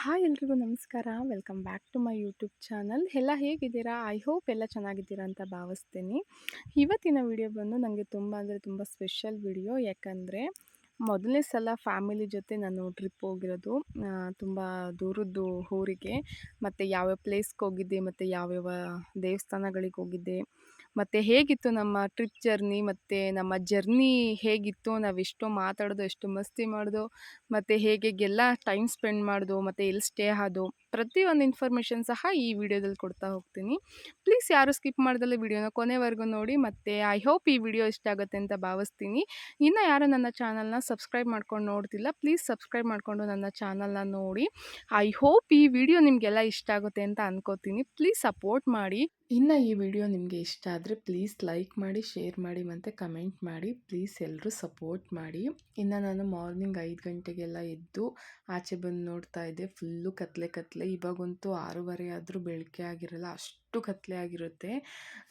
Hi ಎಲ್ರಿಗೂ ನಮಸ್ಕಾರ. Welcome back to my YouTube channel. ಎಲ್ಲ ಹೇಗಿದ್ದೀರಾ? ಐ ಹೋಪ್ ಎಲ್ಲ ಚೆನ್ನಾಗಿದ್ದೀರಾ ಅಂತ ಭಾವಿಸ್ತೀನಿ. ಇವತ್ತಿನ ವಿಡಿಯೋ ಬಂದು ನನಗೆ ತುಂಬ ಅಂದರೆ ತುಂಬ ಸ್ಪೆಷಲ್ ವಿಡಿಯೋ. ಯಾಕಂದರೆ ಮೊದಲನೇ ಸಲ ಫ್ಯಾಮಿಲಿ ಜೊತೆ ನಾನು ಟ್ರಿಪ್ ಹೋಗಿರೋದು ತುಂಬ ದೂರದ್ದು ಊರಿಗೆ. ಮತ್ತು ಯಾವ್ಯಾವ ಪ್ಲೇಸ್ಗೆ ಹೋಗಿದ್ದೆ, ಮತ್ತು ಯಾವ್ಯಾವ ದೇವಸ್ಥಾನಗಳಿಗೆ ಹೋಗಿದ್ದೆ ಮತ್ತು ಹೇಗಿತ್ತು ನಮ್ಮ ಟ್ರಿಪ್ ಜರ್ನಿ, ಮತ್ತು ನಮ್ಮ ಜರ್ನಿ ಹೇಗಿತ್ತು, ನಾವು ಎಷ್ಟೋ ಮಾತಾಡೋದು, ಎಷ್ಟು ಮಸ್ತಿ ಮಾಡೋದು, ಮತ್ತು ಹೇಗೆಲ್ಲ ಟೈಮ್ ಸ್ಪೆಂಡ್ ಮಾಡೋದು, ಮತ್ತು ಎಲ್ಲಿ ಸ್ಟೇ ಆದೋ. ಪ್ರತಿಯೊಂದು ಇನ್ಫಾರ್ಮೇಷನ್ ಸಹ ಈ ವಿಡಿಯೋದಲ್ಲಿ ಕೊಡ್ತಾ ಹೋಗ್ತೀನಿ. ಪ್ಲೀಸ್ ಯಾರು ಸ್ಕಿಪ್ ಮಾಡ್ದಲ್ಲೇ ವಿಡಿಯೋನ ಕೊನೆವರೆಗೂ ನೋಡಿ, ಮತ್ತು ಐ ಹೋಪ್ ಈ ವಿಡಿಯೋ ಇಷ್ಟ ಆಗುತ್ತೆ ಅಂತ ಭಾವಿಸ್ತೀನಿ. ಇನ್ನು ಯಾರು ನನ್ನ ಚಾನಲ್ನ ಸಬ್ಸ್ಕ್ರೈಬ್ ಮಾಡ್ಕೊಂಡು ನೋಡ್ತಿಲ್ಲ, ಪ್ಲೀಸ್ ಸಬ್ಸ್ಕ್ರೈಬ್ ಮಾಡಿಕೊಂಡು ನನ್ನ ಚಾನಲ್ನ ನೋಡಿ. ಐ ಹೋಪ್ ಈ ವಿಡಿಯೋ ನಿಮಗೆಲ್ಲ ಇಷ್ಟ ಆಗುತ್ತೆ ಅಂತ ಅನ್ಕೋತೀನಿ. ಪ್ಲೀಸ್ ಸಪೋರ್ಟ್ ಮಾಡಿ. ಇನ್ನು ಈ ವಿಡಿಯೋ ನಿಮಗೆ ಇಷ್ಟ ಆದರೆ ಪ್ಲೀಸ್ ಲೈಕ್ ಮಾಡಿ, ಶೇರ್ ಮಾಡಿ, ಮತ್ತು ಕಮೆಂಟ್ ಮಾಡಿ. ಪ್ಲೀಸ್ ಎಲ್ಲರೂ ಸಪೋರ್ಟ್ ಮಾಡಿ. ಇನ್ನು ನಾನು ಮಾರ್ನಿಂಗ್ ಐದು ಗಂಟೆಗೆಲ್ಲ ಎದ್ದು ಆಚೆ ಬಂದು ನೋಡ್ತಾ ಇದ್ದೆ. ಫುಲ್ಲು ಕತ್ಲೆ ಕತ್ಲೆ ಇವಾಗಂತೂ ಆರೂವರೆ ಆದರೂ ಬೆಳಕೆ ಆಗಿರಲ್ಲ, ಅಷ್ಟು ಕತ್ತಲೆ ಆಗಿರುತ್ತೆ.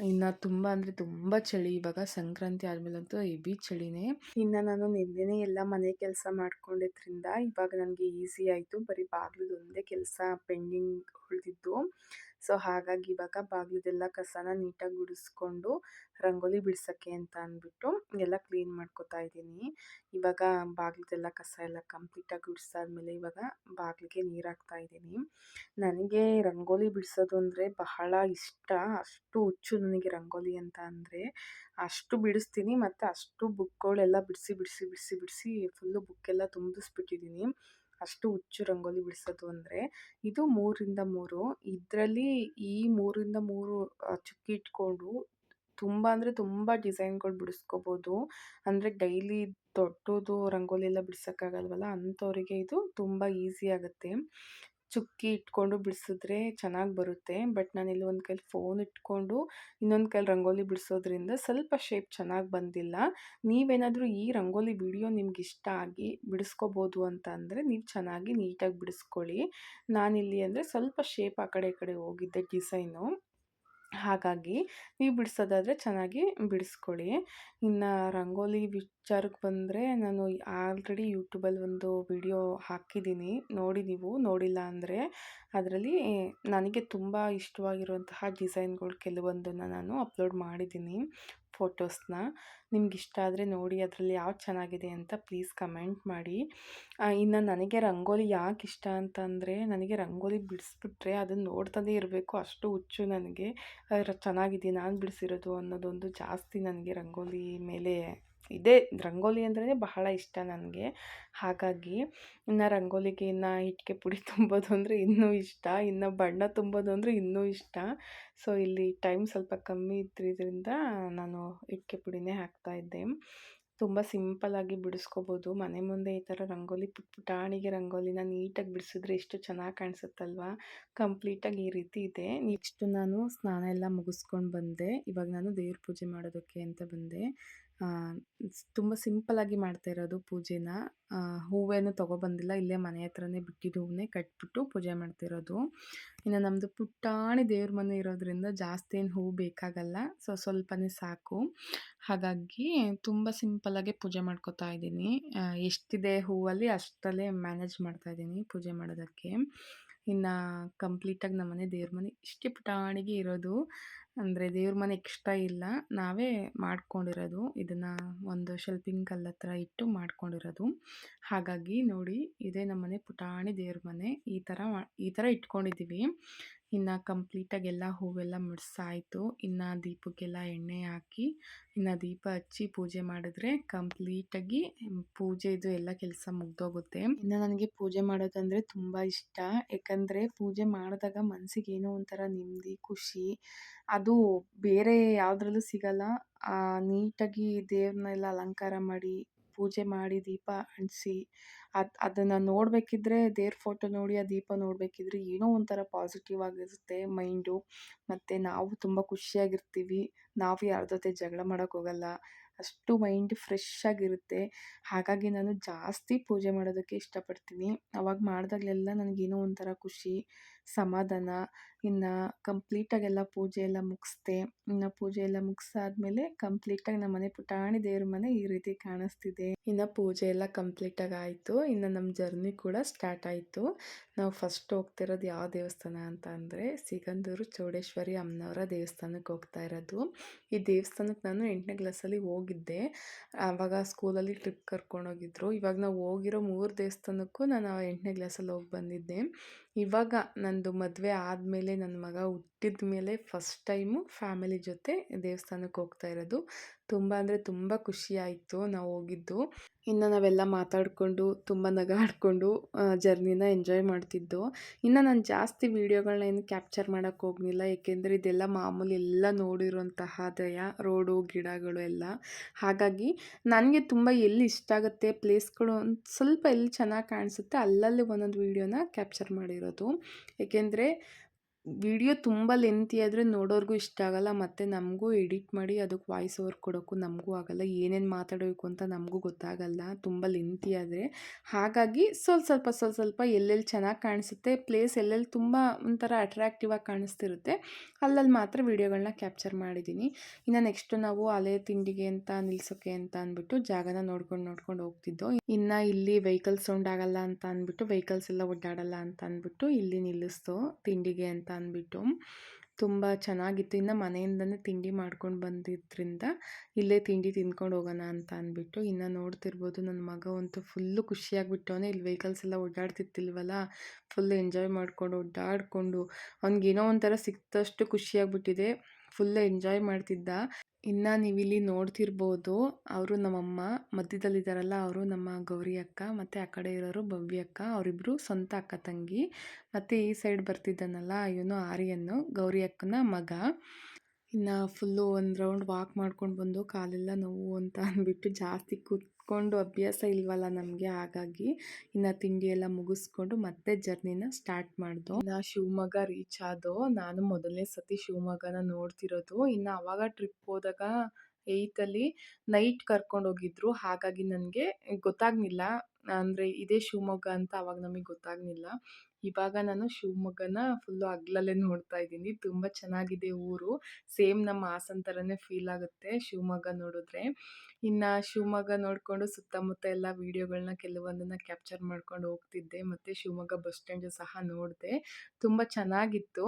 ಇನ್ನು ತುಂಬ ಅಂದರೆ ತುಂಬ ಚಳಿ ಇವಾಗ. ಸಂಕ್ರಾಂತಿ ಆದಮೇಲಂತೂ ಹೆವಿ ಚಳಿನೇ. ಇನ್ನು ನಾನು ನಿನ್ನೆ ಎಲ್ಲ ಮನೆ ಕೆಲಸ ಮಾಡ್ಕೊಂಡಿದ್ರಿಂದ ಇವಾಗ ನನಗೆ ಈಸಿ ಆಯಿತು. ಬರೀ ಬಾಗಿಲು ಒಂದೇ ಕೆಲಸ ಪೆಂಡಿಂಗ್ ಉಳಿದಿದ್ದು. ಸೊ, ಹಾಗಾಗಿ ಇವಾಗ ಬಾಗಿಲದೆಲ್ಲ ಕಸನ ನೀಟಾಗಿ ಗುಡಿಸ್ಕೊಂಡು ರಂಗೋಲಿ ಬಿಡ್ಸೋಕ್ಕೆ ಅಂತ ಅಂದ್ಬಿಟ್ಟು ಎಲ್ಲ ಕ್ಲೀನ್ ಮಾಡ್ಕೊತಾ ಇದ್ದೀನಿ. ಇವಾಗ ಬಾಗಿಲದೆಲ್ಲ ಕಸ ಎಲ್ಲ ಕಂಪ್ಲೀಟಾಗಿ ಗುಡಿಸಾದ್ಮೇಲೆ ಇವಾಗ ಬಾಗಿಲಿಗೆ ನೀರು ಹಾಕ್ತಾ ಇದ್ದೀನಿ. ನನಗೆ ರಂಗೋಲಿ ಬಿಡಿಸೋದು ಅಂದರೆ ಬಹಳ ಇಷ್ಟ. ಅಷ್ಟು ಹುಚ್ಚು ನನಗೆ ರಂಗೋಲಿ ಅಂತ ಅಂದರೆ ಅಷ್ಟು ಬಿಡಿಸ್ತೀನಿ ಮತ್ತು ಅಷ್ಟು ಬುಕ್ಗಳೆಲ್ಲ ಬಿಡಿಸಿ ಬಿಡಿಸಿ ಬಿಡಿಸಿ ಬಿಡಿಸಿ ಫುಲ್ಲು ಬುಕ್ಕೆಲ್ಲ ತುಂಬಿಸ್ಬಿಟ್ಟಿದ್ದೀನಿ. ಅಷ್ಟು ಹುಚ್ಚು ರಂಗೋಲಿ ಬಿಡಿಸೋದು ಅಂದರೆ ಇದು ಮೂರರಿಂದ ಮೂರು. ಇದರಲ್ಲಿ ಈ ಮೂರಿಂದ ಮೂರು ಚುಕ್ಕಿ ಇಟ್ಕೊಂಡು ತುಂಬ ಅಂದರೆ ತುಂಬ ಡಿಸೈನ್ಗಳು ಬಿಡಿಸ್ಕೋಬೋದು. ಅಂದರೆ ಡೈಲಿ ದೊಡ್ಡದು ರಂಗೋಲಿ ಎಲ್ಲ ಬಿಡ್ಸೋಕ್ಕಾಗಲ್ವಲ್ಲ? ಅಂಥವರಿಗೆ ಇದು ತುಂಬ ಈಸಿ ಆಗುತ್ತೆ. ಚುಕ್ಕಿ ಇಟ್ಕೊಂಡು ಬಿಡಿಸಿದ್ರೆ ಚೆನ್ನಾಗಿ ಬರುತ್ತೆ. ಬಟ್ ನಾನು ಇಲ್ಲಿ ಒಂದು ಕೈಲಿ ಫೋನ್ ಇಟ್ಕೊಂಡು ಇನ್ನೊಂದು ಕೈಲಿ ರಂಗೋಲಿ ಬಿಡಿಸೋದ್ರಿಂದ ಸ್ವಲ್ಪ ಶೇಪ್ ಚೆನ್ನಾಗಿ ಬಂದಿಲ್ಲ. ನೀವೇನಾದರೂ ಈ ರಂಗೋಲಿ ವಿಡಿಯೋ ನಿಮ್ಗೆ ಇಷ್ಟ ಆಗಿ ಬಿಡಿಸ್ಕೋಬೋದು ಅಂತ ಅಂದರೆ ನೀವು ಚೆನ್ನಾಗಿ ನೀಟಾಗಿ ಬಿಡಿಸ್ಕೊಳ್ಳಿ. ನಾನಿಲ್ಲಿ ಅಂದರೆ ಸ್ವಲ್ಪ ಶೇಪ್ ಆ ಕಡೆ ಈ ಕಡೆ ಹೋಗಿದ್ದೆ ಡಿಸೈನು. ಹಾಗಾಗಿ ನೀವು ಬಿಡಿಸೋದಾದರೆ ಚೆನ್ನಾಗಿ ಬಿಡಿಸ್ಕೊಳ್ಳಿ. ಇನ್ನು ರಂಗೋಲಿ ವಿಚಾರಕ್ಕೆ ಬಂದರೆ ನಾನು ಆಲ್ರೆಡಿ ಯೂಟ್ಯೂಬಲ್ಲಿ ಒಂದು ವಿಡಿಯೋ ಹಾಕಿದ್ದೀನಿ. ನೋಡಿ ನೀವು, ನೋಡಿಲ್ಲ ಅಂದರೆ ಅದರಲ್ಲಿ ನನಗೆ ತುಂಬ ಇಷ್ಟವಾಗಿರುವಂತಹ ಡಿಸೈನ್ಗಳು ಕೆಲವೊಂದನ್ನು ನಾನು ಅಪ್ಲೋಡ್ ಮಾಡಿದ್ದೀನಿ. ಫೋಟೋಸ್ನ ನಿಮ್ಗೆ ಇಷ್ಟ ಆದರೆ ನೋಡಿ, ಅದರಲ್ಲಿ ಯಾವ್ದು ಚೆನ್ನಾಗಿದೆ ಅಂತ ಪ್ಲೀಸ್ ಕಮೆಂಟ್ ಮಾಡಿ. ಇನ್ನು ನನಗೆ ರಂಗೋಲಿ ಯಾಕೆ ಇಷ್ಟ ಅಂತಂದರೆ, ನನಗೆ ರಂಗೋಲಿ ಬಿಡಿಸ್ಬಿಟ್ರೆ ಅದನ್ನು ನೋಡ್ತಾನೇ ಇರಬೇಕು, ಅಷ್ಟು ಹುಚ್ಚು ನನಗೆ. ಚೆನ್ನಾಗಿದೆ ನಾನು ಬಿಡಿಸಿರೋದು ಅನ್ನೋದೊಂದು ಜಾಸ್ತಿ ನನಗೆ ರಂಗೋಲಿ ಮೇಲೆ ಇದೇ. ರಂಗೋಲಿ ಅಂದ್ರೇ ಬಹಳ ಇಷ್ಟ ನನಗೆ. ಹಾಗಾಗಿ ಇನ್ನು ರಂಗೋಲಿಗೆ ಇನ್ನು ಇಟ್ಟಿಗೆ ಪುಡಿ ತುಂಬೋದು ಅಂದರೆ ಇನ್ನೂ ಇಷ್ಟ, ಇನ್ನು ಬಣ್ಣ ತುಂಬೋದು ಅಂದರೆ ಇನ್ನೂ ಇಷ್ಟ. ಸೊ ಇಲ್ಲಿ ಟೈಮ್ ಸ್ವಲ್ಪ ಕಮ್ಮಿ ಇದ್ದಿದ್ದರಿಂದ ನಾನು ಇಟ್ಟಿಗೆ ಪುಡಿನೇ ಹಾಕ್ತಾಯಿದ್ದೆ ತುಂಬ ಸಿಂಪಲ್ಲಾಗಿ ಬಿಡಿಸ್ಕೋಬೋದು. ಮನೆ ಮುಂದೆ ಈ ಥರ ರಂಗೋಲಿ ಪುಟ್ ಪುಟಾಣಿಗೆ ರಂಗೋಲಿನ ನೀಟಾಗಿ ಬಿಡಿಸಿದ್ರೆ ಎಷ್ಟು ಚೆನ್ನಾಗಿ ಕಾಣಿಸುತ್ತಲ್ವ? ಕಂಪ್ಲೀಟಾಗಿ ಈ ರೀತಿ ಇದೆ. ನೆಕ್ಸ್ಟು ನಾನು ಸ್ನಾನ ಎಲ್ಲ ಮುಗಿಸ್ಕೊಂಡು ಬಂದೆ. ಇವಾಗ ನಾನು ದೇವ್ರ ಪೂಜೆ ಮಾಡೋದಕ್ಕೆ ಅಂತ ಬಂದೆ. ತುಂಬ ಸಿಂಪಲ್ಲಾಗಿ ಮಾಡ್ತಾ ಇರೋದು ಪೂಜೆನ. ಹೂವೇನು ತೊಗೊಬಂದಿಲ್ಲ, ಇಲ್ಲೇ ಮನೆ ಹತ್ರನೇ ಬಿಟ್ಟಿದ್ದು ಹೂವನ್ನೇ ಕಟ್ಬಿಟ್ಟು ಪೂಜೆ ಮಾಡ್ತಿರೋದು ಇನ್ನು ನಮ್ಮದು ಪುಟ್ಟಾಣಿ ದೇವ್ರ ಮನೆ ಇರೋದ್ರಿಂದ ಜಾಸ್ತಿ ಏನು ಹೂವು ಬೇಕಾಗಲ್ಲ, ಸೊ ಸ್ವಲ್ಪನೇ ಸಾಕು. ಹಾಗಾಗಿ ತುಂಬ ಸಿಂಪಲ್ಲಾಗೆ ಪೂಜೆ ಮಾಡ್ಕೋತಾ ಇದ್ದೀನಿ. ಎಷ್ಟಿದೆ ಹೂವಲ್ಲಿ ಅಷ್ಟರಲ್ಲೇ ಮ್ಯಾನೇಜ್ ಮಾಡ್ತಾ ಇದ್ದೀನಿ ಪೂಜೆ ಮಾಡೋದಕ್ಕೆ. ಇನ್ನು ಕಂಪ್ಲೀಟಾಗಿ ನಮ್ಮನೆ ದೇವ್ರ ಮನೆ ಇಷ್ಟೇ ಪುಟಾಣಿಗೆ ಇರೋದು. ಅಂದರೆ ದೇವ್ರ ಮನೆ ಇಷ್ಟ ಇಲ್ಲ. ನಾವೇ ಮಾಡ್ಕೊಂಡಿರೋದು. ಇದನ್ನು ಒಂದು ಶೆಲ್ಪಿಂಗ್ ಕಲ್ಲ ಹತ್ರ ಇಟ್ಟು ಮಾಡ್ಕೊಂಡಿರೋದು. ಹಾಗಾಗಿ ನೋಡಿ, ಇದೇ ನಮ್ಮನೆ ಪುಟಾಣಿ ದೇವ್ರ ಮನೆ. ಈ ಥರ ಈ ಥರ ಇಟ್ಕೊಂಡಿದ್ದೀವಿ. ಇನ್ನು ಕಂಪ್ಲೀಟಾಗಿ ಎಲ್ಲ ಹೂವೆಲ್ಲ ಮುಡಿಸಾಯಿತು. ಇನ್ನು ದೀಪಕ್ಕೆಲ್ಲ ಎಣ್ಣೆ ಹಾಕಿ, ಇನ್ನು ದೀಪ ಹಚ್ಚಿ ಪೂಜೆ ಮಾಡಿದ್ರೆ ಕಂಪ್ಲೀಟಾಗಿ ಪೂಜೆದು ಎಲ್ಲ ಕೆಲಸ ಮುಗ್ದೋಗುತ್ತೆ. ಇನ್ನು ನನಗೆ ಪೂಜೆ ಮಾಡೋದಂದರೆ ತುಂಬ ಇಷ್ಟ. ಯಾಕಂದರೆ ಪೂಜೆ ಮಾಡಿದಾಗ ಮನಸ್ಸಿಗೆ ಏನೋ ಒಂಥರ ನೆಮ್ಮದಿ, ಖುಷಿ, ಅದು ಬೇರೆ ಯಾವುದ್ರಲ್ಲೂ ಸಿಗಲ್ಲ. ನೀಟಾಗಿ ದೇವ್ರನ್ನೆಲ್ಲ ಅಲಂಕಾರ ಮಾಡಿ ಪೂಜೆ ಮಾಡಿ ದೀಪ ಅಂಟಿಸಿ, ಅದು ಅದನ್ನು ನೋಡಬೇಕಿದ್ರೆ ದೇವ್ರ ಫೋಟೋ ನೋಡಿ ಆ ದೀಪ ನೋಡಬೇಕಿದ್ರೆ ಏನೋ ಒಂಥರ ಪಾಸಿಟಿವ್ ಆಗಿರುತ್ತೆ ಮೈಂಡು ಮತ್ತು ನಾವು ತುಂಬ ಖುಷಿಯಾಗಿರ್ತೀವಿ. ನಾವು ಯಾರ ಜೊತೆ ಜಗಳ ಮಾಡೋಕ್ಕೋಗಲ್ಲ ಅಷ್ಟು ಮೈಂಡ್ ಫ್ರೆಶ್ ಆಗಿರುತ್ತೆ. ಹಾಗಾಗಿ ನಾನು ಜಾಸ್ತಿ ಪೂಜೆ ಮಾಡೋದಕ್ಕೆ ಇಷ್ಟಪಡ್ತೀನಿ. ಅವಾಗ ಮಾಡಿದಾಗಲೆಲ್ಲ ನನಗೇನೋ ಒಂಥರ ಖುಷಿ. ಸಮಾಧಾನ, ಇನ್ನು ಕಂಪ್ಲೀಟಾಗೆಲ್ಲ ಪೂಜೆ ಎಲ್ಲ ಮುಗಿಸ್ದೆ. ಇನ್ನು ಪೂಜೆ ಎಲ್ಲ ಮುಗಿಸಾದ್ಮೇಲೆ ಕಂಪ್ಲೀಟಾಗಿ ನಮ್ಮ ಮನೆ ಪುಟಾಣಿ ದೇವ್ರ ಮನೆ ಈ ರೀತಿ ಕಾಣಿಸ್ತಿದೆ. ಇನ್ನು ಪೂಜೆ ಎಲ್ಲ ಕಂಪ್ಲೀಟಾಗಿ ಆಯಿತು ಇನ್ನು ನಮ್ಮ ಜರ್ನಿ ಕೂಡ ಸ್ಟಾರ್ಟ್ ಆಯಿತು. ನಾವು ಫಸ್ಟ್ ಹೋಗ್ತಿರೋದು ಯಾವ ದೇವಸ್ಥಾನ ಅಂತ ಅಂದರೆ ಸಿಗಂದೂರು ಚೌಡೇಶ್ವರಿ ಅಮ್ಮನವರ ದೇವಸ್ಥಾನಕ್ಕೆ ಹೋಗ್ತಾ ಇರೋದು. ಈ ದೇವಸ್ಥಾನಕ್ಕೆ ನಾನು ಎಂಟನೇ ಕ್ಲಾಸಲ್ಲಿ ಹೋಗಿದ್ದೆ. ಆವಾಗ ಸ್ಕೂಲಲ್ಲಿ ಟ್ರಿಪ್ ಕರ್ಕೊಂಡೋಗಿದ್ರು ಇವಾಗ ನಾವು ಹೋಗಿರೋ ಮೂರು ದೇವಸ್ಥಾನಕ್ಕೂ ನಾನು ಎಂಟನೇ ಕ್ಲಾಸಲ್ಲಿ ಹೋಗಿ ಬಂದಿದ್ದೆ. ಇವಾಗ ನಂದು ಮದುವೆ ಆದಮೇಲೆ ನನ್ನ ಮಗ ಹುಟ್ಟಿದ ಮೇಲೆ ಫಸ್ಟ್ ಟೈಮು ಫ್ಯಾಮಿಲಿ ಜೊತೆ ದೇವಸ್ಥಾನಕ್ಕೆ ಹೋಗ್ತಾ ಇರೋದು. ತುಂಬ ಅಂದರೆ ತುಂಬ ಖುಷಿ ಆಯಿತು ನಾವು ಹೋಗಿದ್ದು. ಇನ್ನು ನಾವೆಲ್ಲ ಮಾತಾಡಿಕೊಂಡು, ತುಂಬ ನಗಾಡಿಕೊಂಡು ಜರ್ನಿನ ಎಂಜಾಯ್ ಮಾಡ್ತಿದ್ದು. ಇನ್ನು ನಾನು ಜಾಸ್ತಿ ವೀಡಿಯೋಗಳನ್ನ ಏನು ಕ್ಯಾಪ್ಚರ್ ಮಾಡೋಕ್ಕೆ ಹೋಗಲಿಲ್ಲ. ಏಕೆಂದರೆ ಇದೆಲ್ಲ ಮಾಮೂಲಿ ಎಲ್ಲ ನೋಡಿರುವಂತಹ ದಯ ರೋಡು, ಗಿಡಗಳು ಎಲ್ಲ. ಹಾಗಾಗಿ ನನಗೆ ತುಂಬ ಎಲ್ಲಿ ಇಷ್ಟ ಆಗುತ್ತೆ, ಪ್ಲೇಸ್ಗಳು ಒಂದು ಸ್ವಲ್ಪ ಎಲ್ಲಿ ಚೆನ್ನಾಗಿ ಕಾಣಿಸುತ್ತೆ ಅಲ್ಲಲ್ಲಿ ಒಂದೊಂದು ವೀಡಿಯೋನ ಕ್ಯಾಪ್ಚರ್ ಮಾಡಿರೋದು. ಏಕೆಂದರೆ ವಿಡಿಯೋ ತುಂಬ ಲೆಂತಿ ಆದರೆ ನೋಡೋರಿಗೂ ಇಷ್ಟ ಆಗಲ್ಲ, ಮತ್ತು ನಮಗೂ ಎಡಿಟ್ ಮಾಡಿ ಅದಕ್ಕೆ ವಾಯ್ಸ್ ಓವರ್ ಕೊಡೋಕ್ಕೂ ನಮಗೂ ಆಗಲ್ಲ, ಏನೇನು ಮಾತಾಡಬೇಕು ಅಂತ ನಮಗೂ ಗೊತ್ತಾಗಲ್ಲ, ತುಂಬ ಲೆಂತಿ ಆದರೆ. ಹಾಗಾಗಿ ಸ್ವಲ್ಪ ಸ್ವಲ್ಪ ಸ್ವಲ್ಪ ಸ್ವಲ್ಪ ಎಲ್ಲೆಲ್ಲಿ ಚೆನ್ನಾಗಿ ಕಾಣಿಸುತ್ತೆ, ಪ್ಲೇಸ್ ಎಲ್ಲೆಲ್ಲಿ ತುಂಬ ಒಂಥರ ಅಟ್ರಾಕ್ಟಿವ್ ಆಗಿ ಕಾಣಿಸ್ತಿರುತ್ತೆ, ಅಲ್ಲಲ್ಲಿ ಮಾತ್ರ ವೀಡಿಯೋಗಳನ್ನ ಕ್ಯಾಪ್ಚರ್ ಮಾಡಿದ್ದೀನಿ ಇನ್ನು ನೆಕ್ಸ್ಟ್ ನಾವು ಅಲೆ ತಿಂಡಿಗೆ ಅಂತ ನಿಲ್ಸೋಕ್ಕೆ ಅಂತ ಅಂದ್ಬಿಟ್ಟು ಜಾಗನ ನೋಡ್ಕೊಂಡು ನೋಡ್ಕೊಂಡು ಹೋಗ್ತಿದ್ದೋ, ಇನ್ನು ಇಲ್ಲಿ ವೆಹಿಕಲ್ ಸೌಂಡ್ ಆಗಲ್ಲ ಅಂತ ಅಂದ್ಬಿಟ್ಟು ವೆಹಿಕಲ್ಸ್ ಎಲ್ಲ ಒಡ್ಡಾಡಲ್ಲ ಅಂತ ಅಂದ್ಬಿಟ್ಟು ಇಲ್ಲಿ ನಿಲ್ಲಿಸ್ತು ತಿಂಡಿಗೆ ಅಂತ ಅಂದ್ಬಿಟ್ಟು ತುಂಬ ಚೆನ್ನಾಗಿತ್ತು. ಇನ್ನು ಮನೆಯಿಂದನೇ ತಿಂಡಿ ಮಾಡ್ಕೊಂಡು ಬಂದಿದ್ದರಿಂದ ಇಲ್ಲೇ ತಿಂಡಿ ತಿಂದ್ಕೊಂಡು ಹೋಗೋಣ ಅಂತ ಅಂದ್ಬಿಟ್ಟು ಇನ್ನು ನೋಡ್ತಿರ್ಬೋದು ನನ್ನ ಮಗ ಅಂತೂ ಫುಲ್ಲು ಖುಷಿಯಾಗಿಬಿಟ್ಟವನೇ. ಇಲ್ಲಿ ವೆಹಿಕಲ್ಸ್ ಎಲ್ಲ ಓಡಾಡ್ತಿತ್ತಿಲ್ವಲ್ಲ ಫುಲ್ ಎಂಜಾಯ್ ಮಾಡ್ಕೊಂಡು ಓಡಾಡಿಕೊಂಡು ಅವ್ನಿಗೇನೋ ಒಂಥರ ಸಿಕ್ತಷ್ಟು ಖುಷಿಯಾಗ್ಬಿಟ್ಟಿದೆ. ಫುಲ್ ಎಂಜಾಯ್ ಮಾಡ್ತಿದ್ದ. ಇನ್ನು ನೀವಿಲ್ಲಿ ನೋಡ್ತಿರ್ಬೋದು, ಅವರು ನಮ್ಮಮ್ಮ ಮಧ್ಯದಲ್ಲಿದ್ದಾರಲ್ಲ ಅವರು ನಮ್ಮ ಗೌರಿ ಅಕ್ಕ ಮತ್ತು ಆ ಕಡೆ ಇರೋರು ಭವ್ಯ ಅಕ್ಕ ಅವರಿಬ್ಬರು ಸ್ವಂತ ಅಕ್ಕ ತಂಗಿ ಮತ್ತು ಈ ಸೈಡ್ ಬರ್ತಿದ್ದಾನಲ್ಲ ಇವನು ಆರ್ಯನ್ನು ಗೌರಿ ಅಕ್ಕನ ಮಗ. ಇನ್ನು ಫುಲ್ಲು ಒಂದು ರೌಂಡ್ ವಾಕ್ ಮಾಡ್ಕೊಂಡು ಬಂದು ಕಾಲೆಲ್ಲ ನೋವು ಅಂತ ಅಂದ್ಬಿಟ್ಟು ಜಾಸ್ತಿ ಕೂತ್ಕೊಂಡು ಅಭ್ಯಾಸ ಇಲ್ವಲ್ಲ ನಮಗೆ ಹಾಗಾಗಿ ಇನ್ನು ತಿಂಡಿ ಎಲ್ಲ ಮುಗಿಸ್ಕೊಂಡು ಮತ್ತೆ ಜರ್ನಿನ ಸ್ಟಾರ್ಟ್ ಮಾಡ್ದು. ನಾ ಶಿವಮೊಗ್ಗ ರೀಚ್ ಆದೋ ನಾನು ಮೊದಲನೇ ಸತಿ ಶಿವಮೊಗ್ಗನ ನೋಡ್ತಿರೋದು. ಇನ್ನು ಅವಾಗ ಟ್ರಿಪ್ ಹೋದಾಗ ಏಯ್ತಲ್ಲಿ ನೈಟ್ ಕರ್ಕೊಂಡು ಹೋಗಿದ್ರು. ಹಾಗಾಗಿ ನನಗೆ ಗೊತ್ತಾಗಲಿಲ್ಲ ಅಂದರೆ ಇದೇ ಶಿವಮೊಗ್ಗ ಅಂತ ಅವಾಗ ನಮಗೆ ಗೊತ್ತಾಗಲಿಲ್ಲ ಇವಾಗ ನಾನು ಶಿವಮೊಗ್ಗನ ಫುಲ್ಲು ಹಗ್ಲಲ್ಲೇ ನೋಡ್ತಾ ಇದ್ದೀನಿ. ತುಂಬ ಚೆನ್ನಾಗಿದೆ ಊರು. ಸೇಮ್ ನಮ್ಮ ಹಾಸನ ಥರನೇ ಫೀಲ್ ಆಗುತ್ತೆ ಶಿವಮೊಗ್ಗ ನೋಡಿದ್ರೆ. ಇನ್ನು ಶಿವಮೊಗ್ಗ ನೋಡಿಕೊಂಡು ಸುತ್ತಮುತ್ತ ಎಲ್ಲ ವೀಡಿಯೋಗಳನ್ನ ಕೆಲವೊಂದನ್ನು ಕ್ಯಾಪ್ಚರ್ ಮಾಡ್ಕೊಂಡು ಹೋಗ್ತಿದ್ದೆ. ಮತ್ತು ಶಿವಮೊಗ್ಗ ಬಸ್ ಸ್ಟ್ಯಾಂಡು ಸಹ ನೋಡಿದೆ. ತುಂಬ ಚೆನ್ನಾಗಿತ್ತು.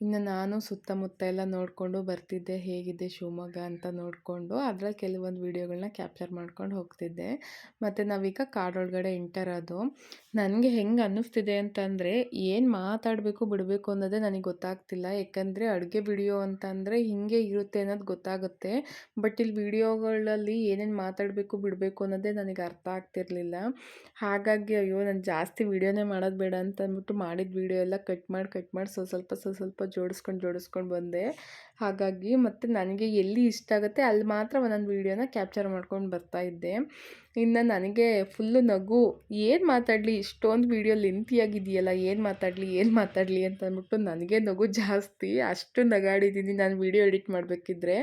ಇನ್ನು ನಾನು ಸುತ್ತಮುತ್ತ ಎಲ್ಲ ನೋಡಿಕೊಂಡು ಬರ್ತಿದ್ದೆ. ಹೇಗಿದೆ ಶಿವಮೊಗ್ಗ ಅಂತ ನೋಡಿಕೊಂಡು ಅದರಲ್ಲಿ ಕೆಲವೊಂದು ವೀಡಿಯೋಗಳನ್ನ ಕ್ಯಾಪ್ಚರ್ ಮಾಡ್ಕೊಂಡು ಹೋಗ್ತಿದ್ದೆ. ಮತ್ತು ನಾವೀಗ ಕಾಡೊಳಗಡೆ ಎಂಟರ್ ಅದು ನನಗೆ ಹೆಂಗೆ ಅನ್ನಿಸ್ತಿದೆ ಅಂತಂದರೆ ಏನು ಮಾತಾಡಬೇಕು ಬಿಡಬೇಕು ಅನ್ನೋದೇ ನನಗೆ ಗೊತ್ತಾಗ್ತಿಲ್ಲ. ಯಾಕಂದರೆ ಅಡುಗೆ ವಿಡಿಯೋ ಅಂತಂದರೆ ಹೀಗೆ ಇರುತ್ತೆ ಅನ್ನೋದು ಗೊತ್ತಾಗುತ್ತೆ. ಬಟ್ ಇಲ್ಲಿ ವಿಡಿಯೋಗಳಲ್ಲಿ ಏನೇನು ಮಾತಾಡಬೇಕು, ಬಿಡಬೇಕು ಅನ್ನೋದೇ ನನಗೆ ಅರ್ಥ ಆಗ್ತಿರಲಿಲ್ಲ. ಹಾಗಾಗಿ ಅಯ್ಯೋ, ನಾನು ಜಾಸ್ತಿ ವೀಡಿಯೋನೇ ಮಾಡೋದು ಬೇಡ ಅಂತ ಅಂದ್ಬಿಟ್ಟು ಮಾಡಿದ ವೀಡಿಯೋ ಎಲ್ಲ ಕಟ್ ಮಾಡಿ ಕಟ್ ಮಾಡಿ, ಸ್ವಲ್ಪ ಸ್ವಲ್ಪ ಸ್ವಲ್ಪ ಜೋಡಿಸ್ಕೊಂಡು ಜೋಡಿಸ್ಕೊಂಡು ಬಂದೆ. ಹಾಗಾಗಿ ಮತ್ತು ನನಗೆ ಎಲ್ಲಿ ಇಷ್ಟ ಆಗುತ್ತೆ ಅಲ್ಲಿ ಮಾತ್ರ ಒಂದೊಂದು ವೀಡಿಯೋನ ಕ್ಯಾಪ್ಚರ್ ಮಾಡ್ಕೊಂಡು ಬರ್ತಾ ಇದ್ದೆ. ಇನ್ನು ನನಗೆ ಫುಲ್ಲು ನಗು, ಏನು ಮಾತಾಡಲಿ? ಇಷ್ಟೊಂದು ವೀಡಿಯೋ ಲೆಂತಿಯಾಗಿದೆಯಲ್ಲ ಏನು ಮಾತಾಡಲಿ? ಏನು ಮಾತಾಡಲಿ? ಅಂತ ಅಂದ್ಬಿಟ್ಟು ನನಗೆ ನಗು ಜಾಸ್ತಿ. ಅಷ್ಟು ನಗಾಡಿದ್ದೀನಿ ನಾನು ವೀಡಿಯೋ ಎಡಿಟ್ ಮಾಡಬೇಕಿದ್ರೆ.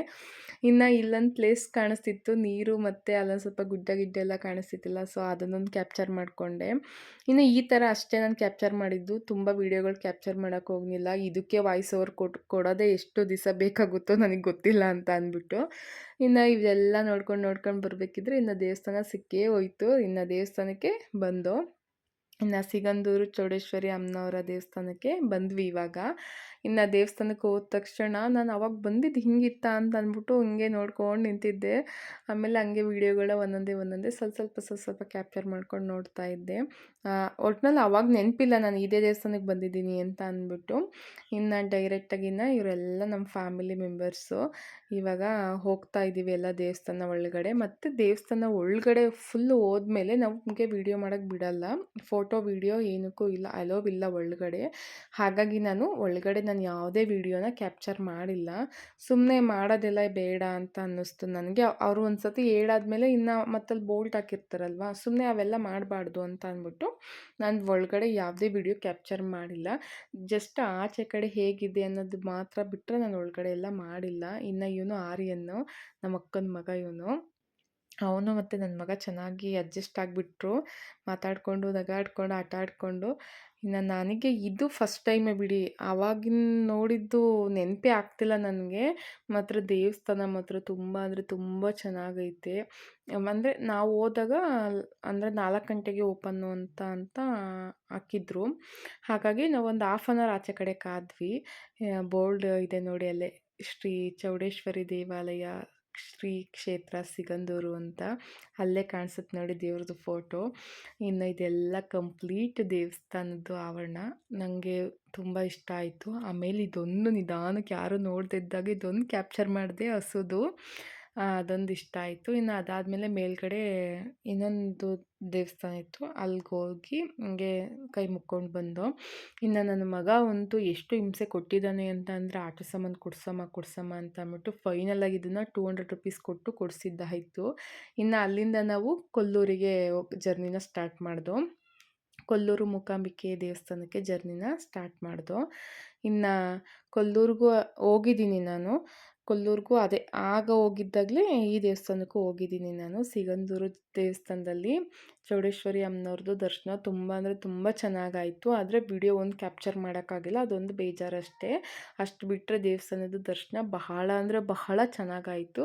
ಇನ್ನು ಇಲ್ಲೊಂದು ಪ್ಲೇಸ್ ಕಾಣಿಸ್ತಿತ್ತು, ನೀರು ಮತ್ತು ಅಲ್ಲೊಂದು ಸ್ವಲ್ಪ ಗುಡ್ಡ ಗಿಡ್ಡ ಎಲ್ಲ ಕಾಣಿಸ್ತಿತ್ತಿಲ್ಲ, ಸೊ ಅದನ್ನೊಂದು ಕ್ಯಾಪ್ಚರ್ ಮಾಡಿಕೊಂಡೆ. ಇನ್ನು ಈ ಥರ ಅಷ್ಟೇ ನಾನು ಕ್ಯಾಪ್ಚರ್ ಮಾಡಿದ್ದು. ತುಂಬ ವೀಡಿಯೋಗಳು ಕ್ಯಾಪ್ಚರ್ ಮಾಡೋಕ್ಕೆ ಹೋಗಲಿಲ್ಲ. ಇದಕ್ಕೆ ವಾಯ್ಸ್ ಓವರ್ ಕೊಟ್ಟು ಕೊಡೋದೇ ಎಷ್ಟು ದಿವಸ ಬೇಕಾಗುತ್ತೋ ನನಗೆ ಗೊತ್ತಿಲ್ಲ ಅಂತ ಅಂದ್ಬಿಟ್ಟು. ಇನ್ನು ಇವೆಲ್ಲ ನೋಡ್ಕೊಂಡು ನೋಡ್ಕೊಂಡು ಬರಬೇಕಿದ್ರೆ ಇನ್ನು ದೇವಸ್ಥಾನ ಸಿಕ್ಕೇ ಹೋಯ್ತು. ಇನ್ನು ದೇವಸ್ಥಾನಕ್ಕೆ ಬಂದು. ಇನ್ನು ಸಿಗಂದೂರು, ಚೌಡೇಶ್ವರಿ ಅಮ್ಮನವರ ದೇವಸ್ಥಾನಕ್ಕೆ ಬಂದ್ವಿ ಇವಾಗ. ಇನ್ನು ದೇವಸ್ಥಾನಕ್ಕೆ ಹೋದ ತಕ್ಷಣ ನಾನು ಅವಾಗ ಬಂದಿದ್ದು ಹಿಂಗಿತ್ತ ಅಂತ ಅಂದ್ಬಿಟ್ಟು ಹಿಂಗೆ ನೋಡ್ಕೊಂಡು ನಿಂತಿದ್ದೆ. ಆಮೇಲೆ ಹಂಗೆ ವೀಡಿಯೋಗಳ ಒಂದೊಂದೇ ಒಂದೊಂದೇ ಸ್ವಲ್ಪ ಸ್ವಲ್ಪ ಸ್ವಲ್ಪ ಸ್ವಲ್ಪ ಕ್ಯಾಪ್ಚರ್ ಮಾಡ್ಕೊಂಡು ನೋಡ್ತಾ ಇದ್ದೆ. ಒಟ್ನಲ್ಲಿ ಅವಾಗ ನೆನಪಿಲ್ಲ ನಾನು ಇದೇ ದೇವಸ್ಥಾನಕ್ಕೆ ಬಂದಿದ್ದೀನಿ ಅಂತ ಅಂದ್ಬಿಟ್ಟು. ಇನ್ನು ಡೈರೆಕ್ಟಾಗಿನ ಇವರೆಲ್ಲ ನಮ್ಮ ಫ್ಯಾಮಿಲಿ ಮೆಂಬರ್ಸು ಇವಾಗ ಹೋಗ್ತಾ ಇದ್ದೀವಿ ಎಲ್ಲ ದೇವಸ್ಥಾನ ಒಳಗಡೆ. ಮತ್ತು ದೇವಸ್ಥಾನ ಒಳಗಡೆ ಫುಲ್ಲು ಹೋದ್ಮೇಲೆ ನಮಗೆ ವೀಡಿಯೋ ಮಾಡೋಕ್ಕೆ ಬಿಡಲ್ಲ. ಫೋಟೋ ವೀಡಿಯೋ ಏನಕ್ಕೂ ಇಲ್ಲ ಅಲೋವಿಲ್ಲ ಒಳಗಡೆ. ಹಾಗಾಗಿ ನಾನು ಒಳಗಡೆ ನಾನು ಯಾವುದೇ ವಿಡಿಯೋನ ಕ್ಯಾಪ್ಚರ್ ಮಾಡಿಲ್ಲ. ಸುಮ್ಮನೆ ಮಾಡೋದೆಲ್ಲ ಬೇಡ ಅಂತ ಅನ್ನಿಸ್ತು ನನಗೆ. ಅವರು ಒಂದು ಸತಿ ಹೇಳಾದ್ಮೇಲೆ ಇನ್ನು ಮತ್ತಲ್ಲಿ ಬೋಲ್ಟ್ ಹಾಕಿರ್ತಾರಲ್ವ ಸುಮ್ಮನೆ ಅವೆಲ್ಲ ಮಾಡಬಾರ್ದು ಅಂತ ಅಂದ್ಬಿಟ್ಟು ನಾನು ಒಳಗಡೆ ಯಾವುದೇ ವಿಡಿಯೋ ಕ್ಯಾಪ್ಚರ್ ಮಾಡಿಲ್ಲ. ಜಸ್ಟ್ ಆಚೆ ಕಡೆ ಹೇಗಿದೆ ಅನ್ನೋದು ಮಾತ್ರ ಬಿಟ್ಟರೆ ನಾನು ಒಳಗಡೆ ಎಲ್ಲ ಮಾಡಿಲ್ಲ. ಇನ್ನು ಇವನು ಆರ್ಯನ್ನು ನಮ್ಮ ಅಕ್ಕನ ಮಗ ಇವನು. ಅವನು ಮತ್ತು ನನ್ನ ಮಗ ಚೆನ್ನಾಗಿ ಅಡ್ಜಸ್ಟ್ ಆಗಿಬಿಟ್ರು. ಮಾತಾಡಿಕೊಂಡು, ನಗಾಡಿಕೊಂಡು, ಆಟ ಆಡಿಕೊಂಡು. ಇನ್ನು ನನಗೆ ಇದು ಫಸ್ಟ್ ಟೈಮೇ ಬಿಡಿ. ಆವಾಗಿನ ನೋಡಿದ್ದು ನೆನಪೇ ಆಗ್ತಿಲ್ಲ ನನಗೆ. ಮಾತ್ರ ದೇವಸ್ಥಾನ ಮಾತ್ರ ತುಂಬ ಅಂದರೆ ತುಂಬ ಚೆನ್ನಾಗೈತೆ. ಅಂದರೆ ನಾವು ಹೋದಾಗ ಅಂದರೆ ನಾಲ್ಕು ಗಂಟೆಗೆ ಓಪನ್ನು ಅಂತ ಅಂತ ಹಾಕಿದ್ರು. ಹಾಗಾಗಿ ನಾವೊಂದು ಹಾಫ್ ಆನ್ ಅವರ್ ಆಚೆ ಕಡೆ ಕಾದ್ವಿ. ಬೋರ್ಡ್ ಇದೆ ನೋಡಿ ಅಲ್ಲೇ. ಶ್ರೀ ಚೌಡೇಶ್ವರಿ ದೇವಾಲಯ ಶ್ರೀ ಕ್ಷೇತ್ರ ಸಿಗಂದೂರು ಅಂತ ಅಲ್ಲೇ ಕಾಣಿಸುತ್ತೆ ನೋಡಿ ದೇವ್ರದ್ದು ಫೋಟೋ. ಇನ್ನು ಇದೆಲ್ಲ ಕಂಪ್ಲೀಟ್ ದೇವಸ್ಥಾನದ್ದು ಆವರಣ. ನನಗೆ ತುಂಬ ಇಷ್ಟ ಆಯಿತು. ಆಮೇಲೆ ಇದೊಂದು ನಿಧಾನಕ್ಕೆ ಯಾರು ನೋಡ್ದಿದ್ದಾಗ ಇದೊಂದು ಕ್ಯಾಪ್ಚರ್ ಮಾಡಿದೆ ಹಸುದು. ಅದೊಂದು ಇಷ್ಟ ಆಯಿತು. ಇನ್ನು ಅದಾದಮೇಲೆ ಮೇಲ್ಗಡೆ ಇನ್ನೊಂದು ದೇವಸ್ಥಾನ ಇತ್ತು. ಅಲ್ಲಿಗೆ ಹೋಗಿ ಹಂಗೆ ಕೈ ಮುಕ್ಕೊಂಡು ಬಂದು, ಇನ್ನು ನನ್ನ ಮಗ ಅಂತೂ ಎಷ್ಟು ಹಿಂಸೆ ಕೊಟ್ಟಿದ್ದಾನೆ ಅಂತ ಅಂದರೆ, ಆಟೋ ಸಾಮಾನು ಕೊಡ್ಸಮ್ಮ ಕೊಡ್ಸಮ್ಮ ಅಂತ ಅಂದ್ಬಿಟ್ಟು ಫೈನಲಾಗಿ ಇದನ್ನು ಟೂ ಹಂಡ್ರೆಡ್ ರುಪೀಸ್ ಕೊಟ್ಟು ಕೊಡಿಸಿದ್ದಾಯಿತು ಇನ್ನು ಅಲ್ಲಿಂದ ನಾವು ಕೊಲ್ಲೂರಿಗೆ ಜರ್ನಿನ ಸ್ಟಾರ್ಟ್ ಮಾಡ್ದೋ. ಕೊಲ್ಲೂರು ಮೂಕಾಂಬಿಕೆ ದೇವಸ್ಥಾನಕ್ಕೆ ಜರ್ನಿನ ಸ್ಟಾರ್ಟ್ ಮಾಡ್ದೋ. ಇನ್ನು ಕೊಲ್ಲೂರಿಗೂ ಹೋಗಿದ್ದೀನಿ ನಾನು. ಕೊಲ್ಲೂರಿಗೂ ಅದೇ ಆಗ ಹೋಗಿದ್ದಾಗಲೇ ಈ ದೇವಸ್ಥಾನಕ್ಕೂ ಹೋಗಿದ್ದೀನಿ ನಾನು. ಸಿಗಂದೂರು ದೇವಸ್ಥಾನದಲ್ಲಿ ಚೌಡೇಶ್ವರಿ ಅಮ್ಮನವ್ರದ್ದು ದರ್ಶನ ತುಂಬ ಅಂದರೆ ತುಂಬ ಚೆನ್ನಾಗಾಯಿತು. ಆದರೆ ವಿಡಿಯೋ ಒಂದು ಕ್ಯಾಪ್ಚರ್ ಮಾಡೋಕ್ಕಾಗಿಲ್ಲ, ಅದೊಂದು ಬೇಜಾರಷ್ಟೇ. ಅಷ್ಟು ಬಿಟ್ಟರೆ ದೇವಸ್ಥಾನದ ದರ್ಶನ ಬಹಳ ಅಂದರೆ ಬಹಳ ಚೆನ್ನಾಗಾಯಿತು.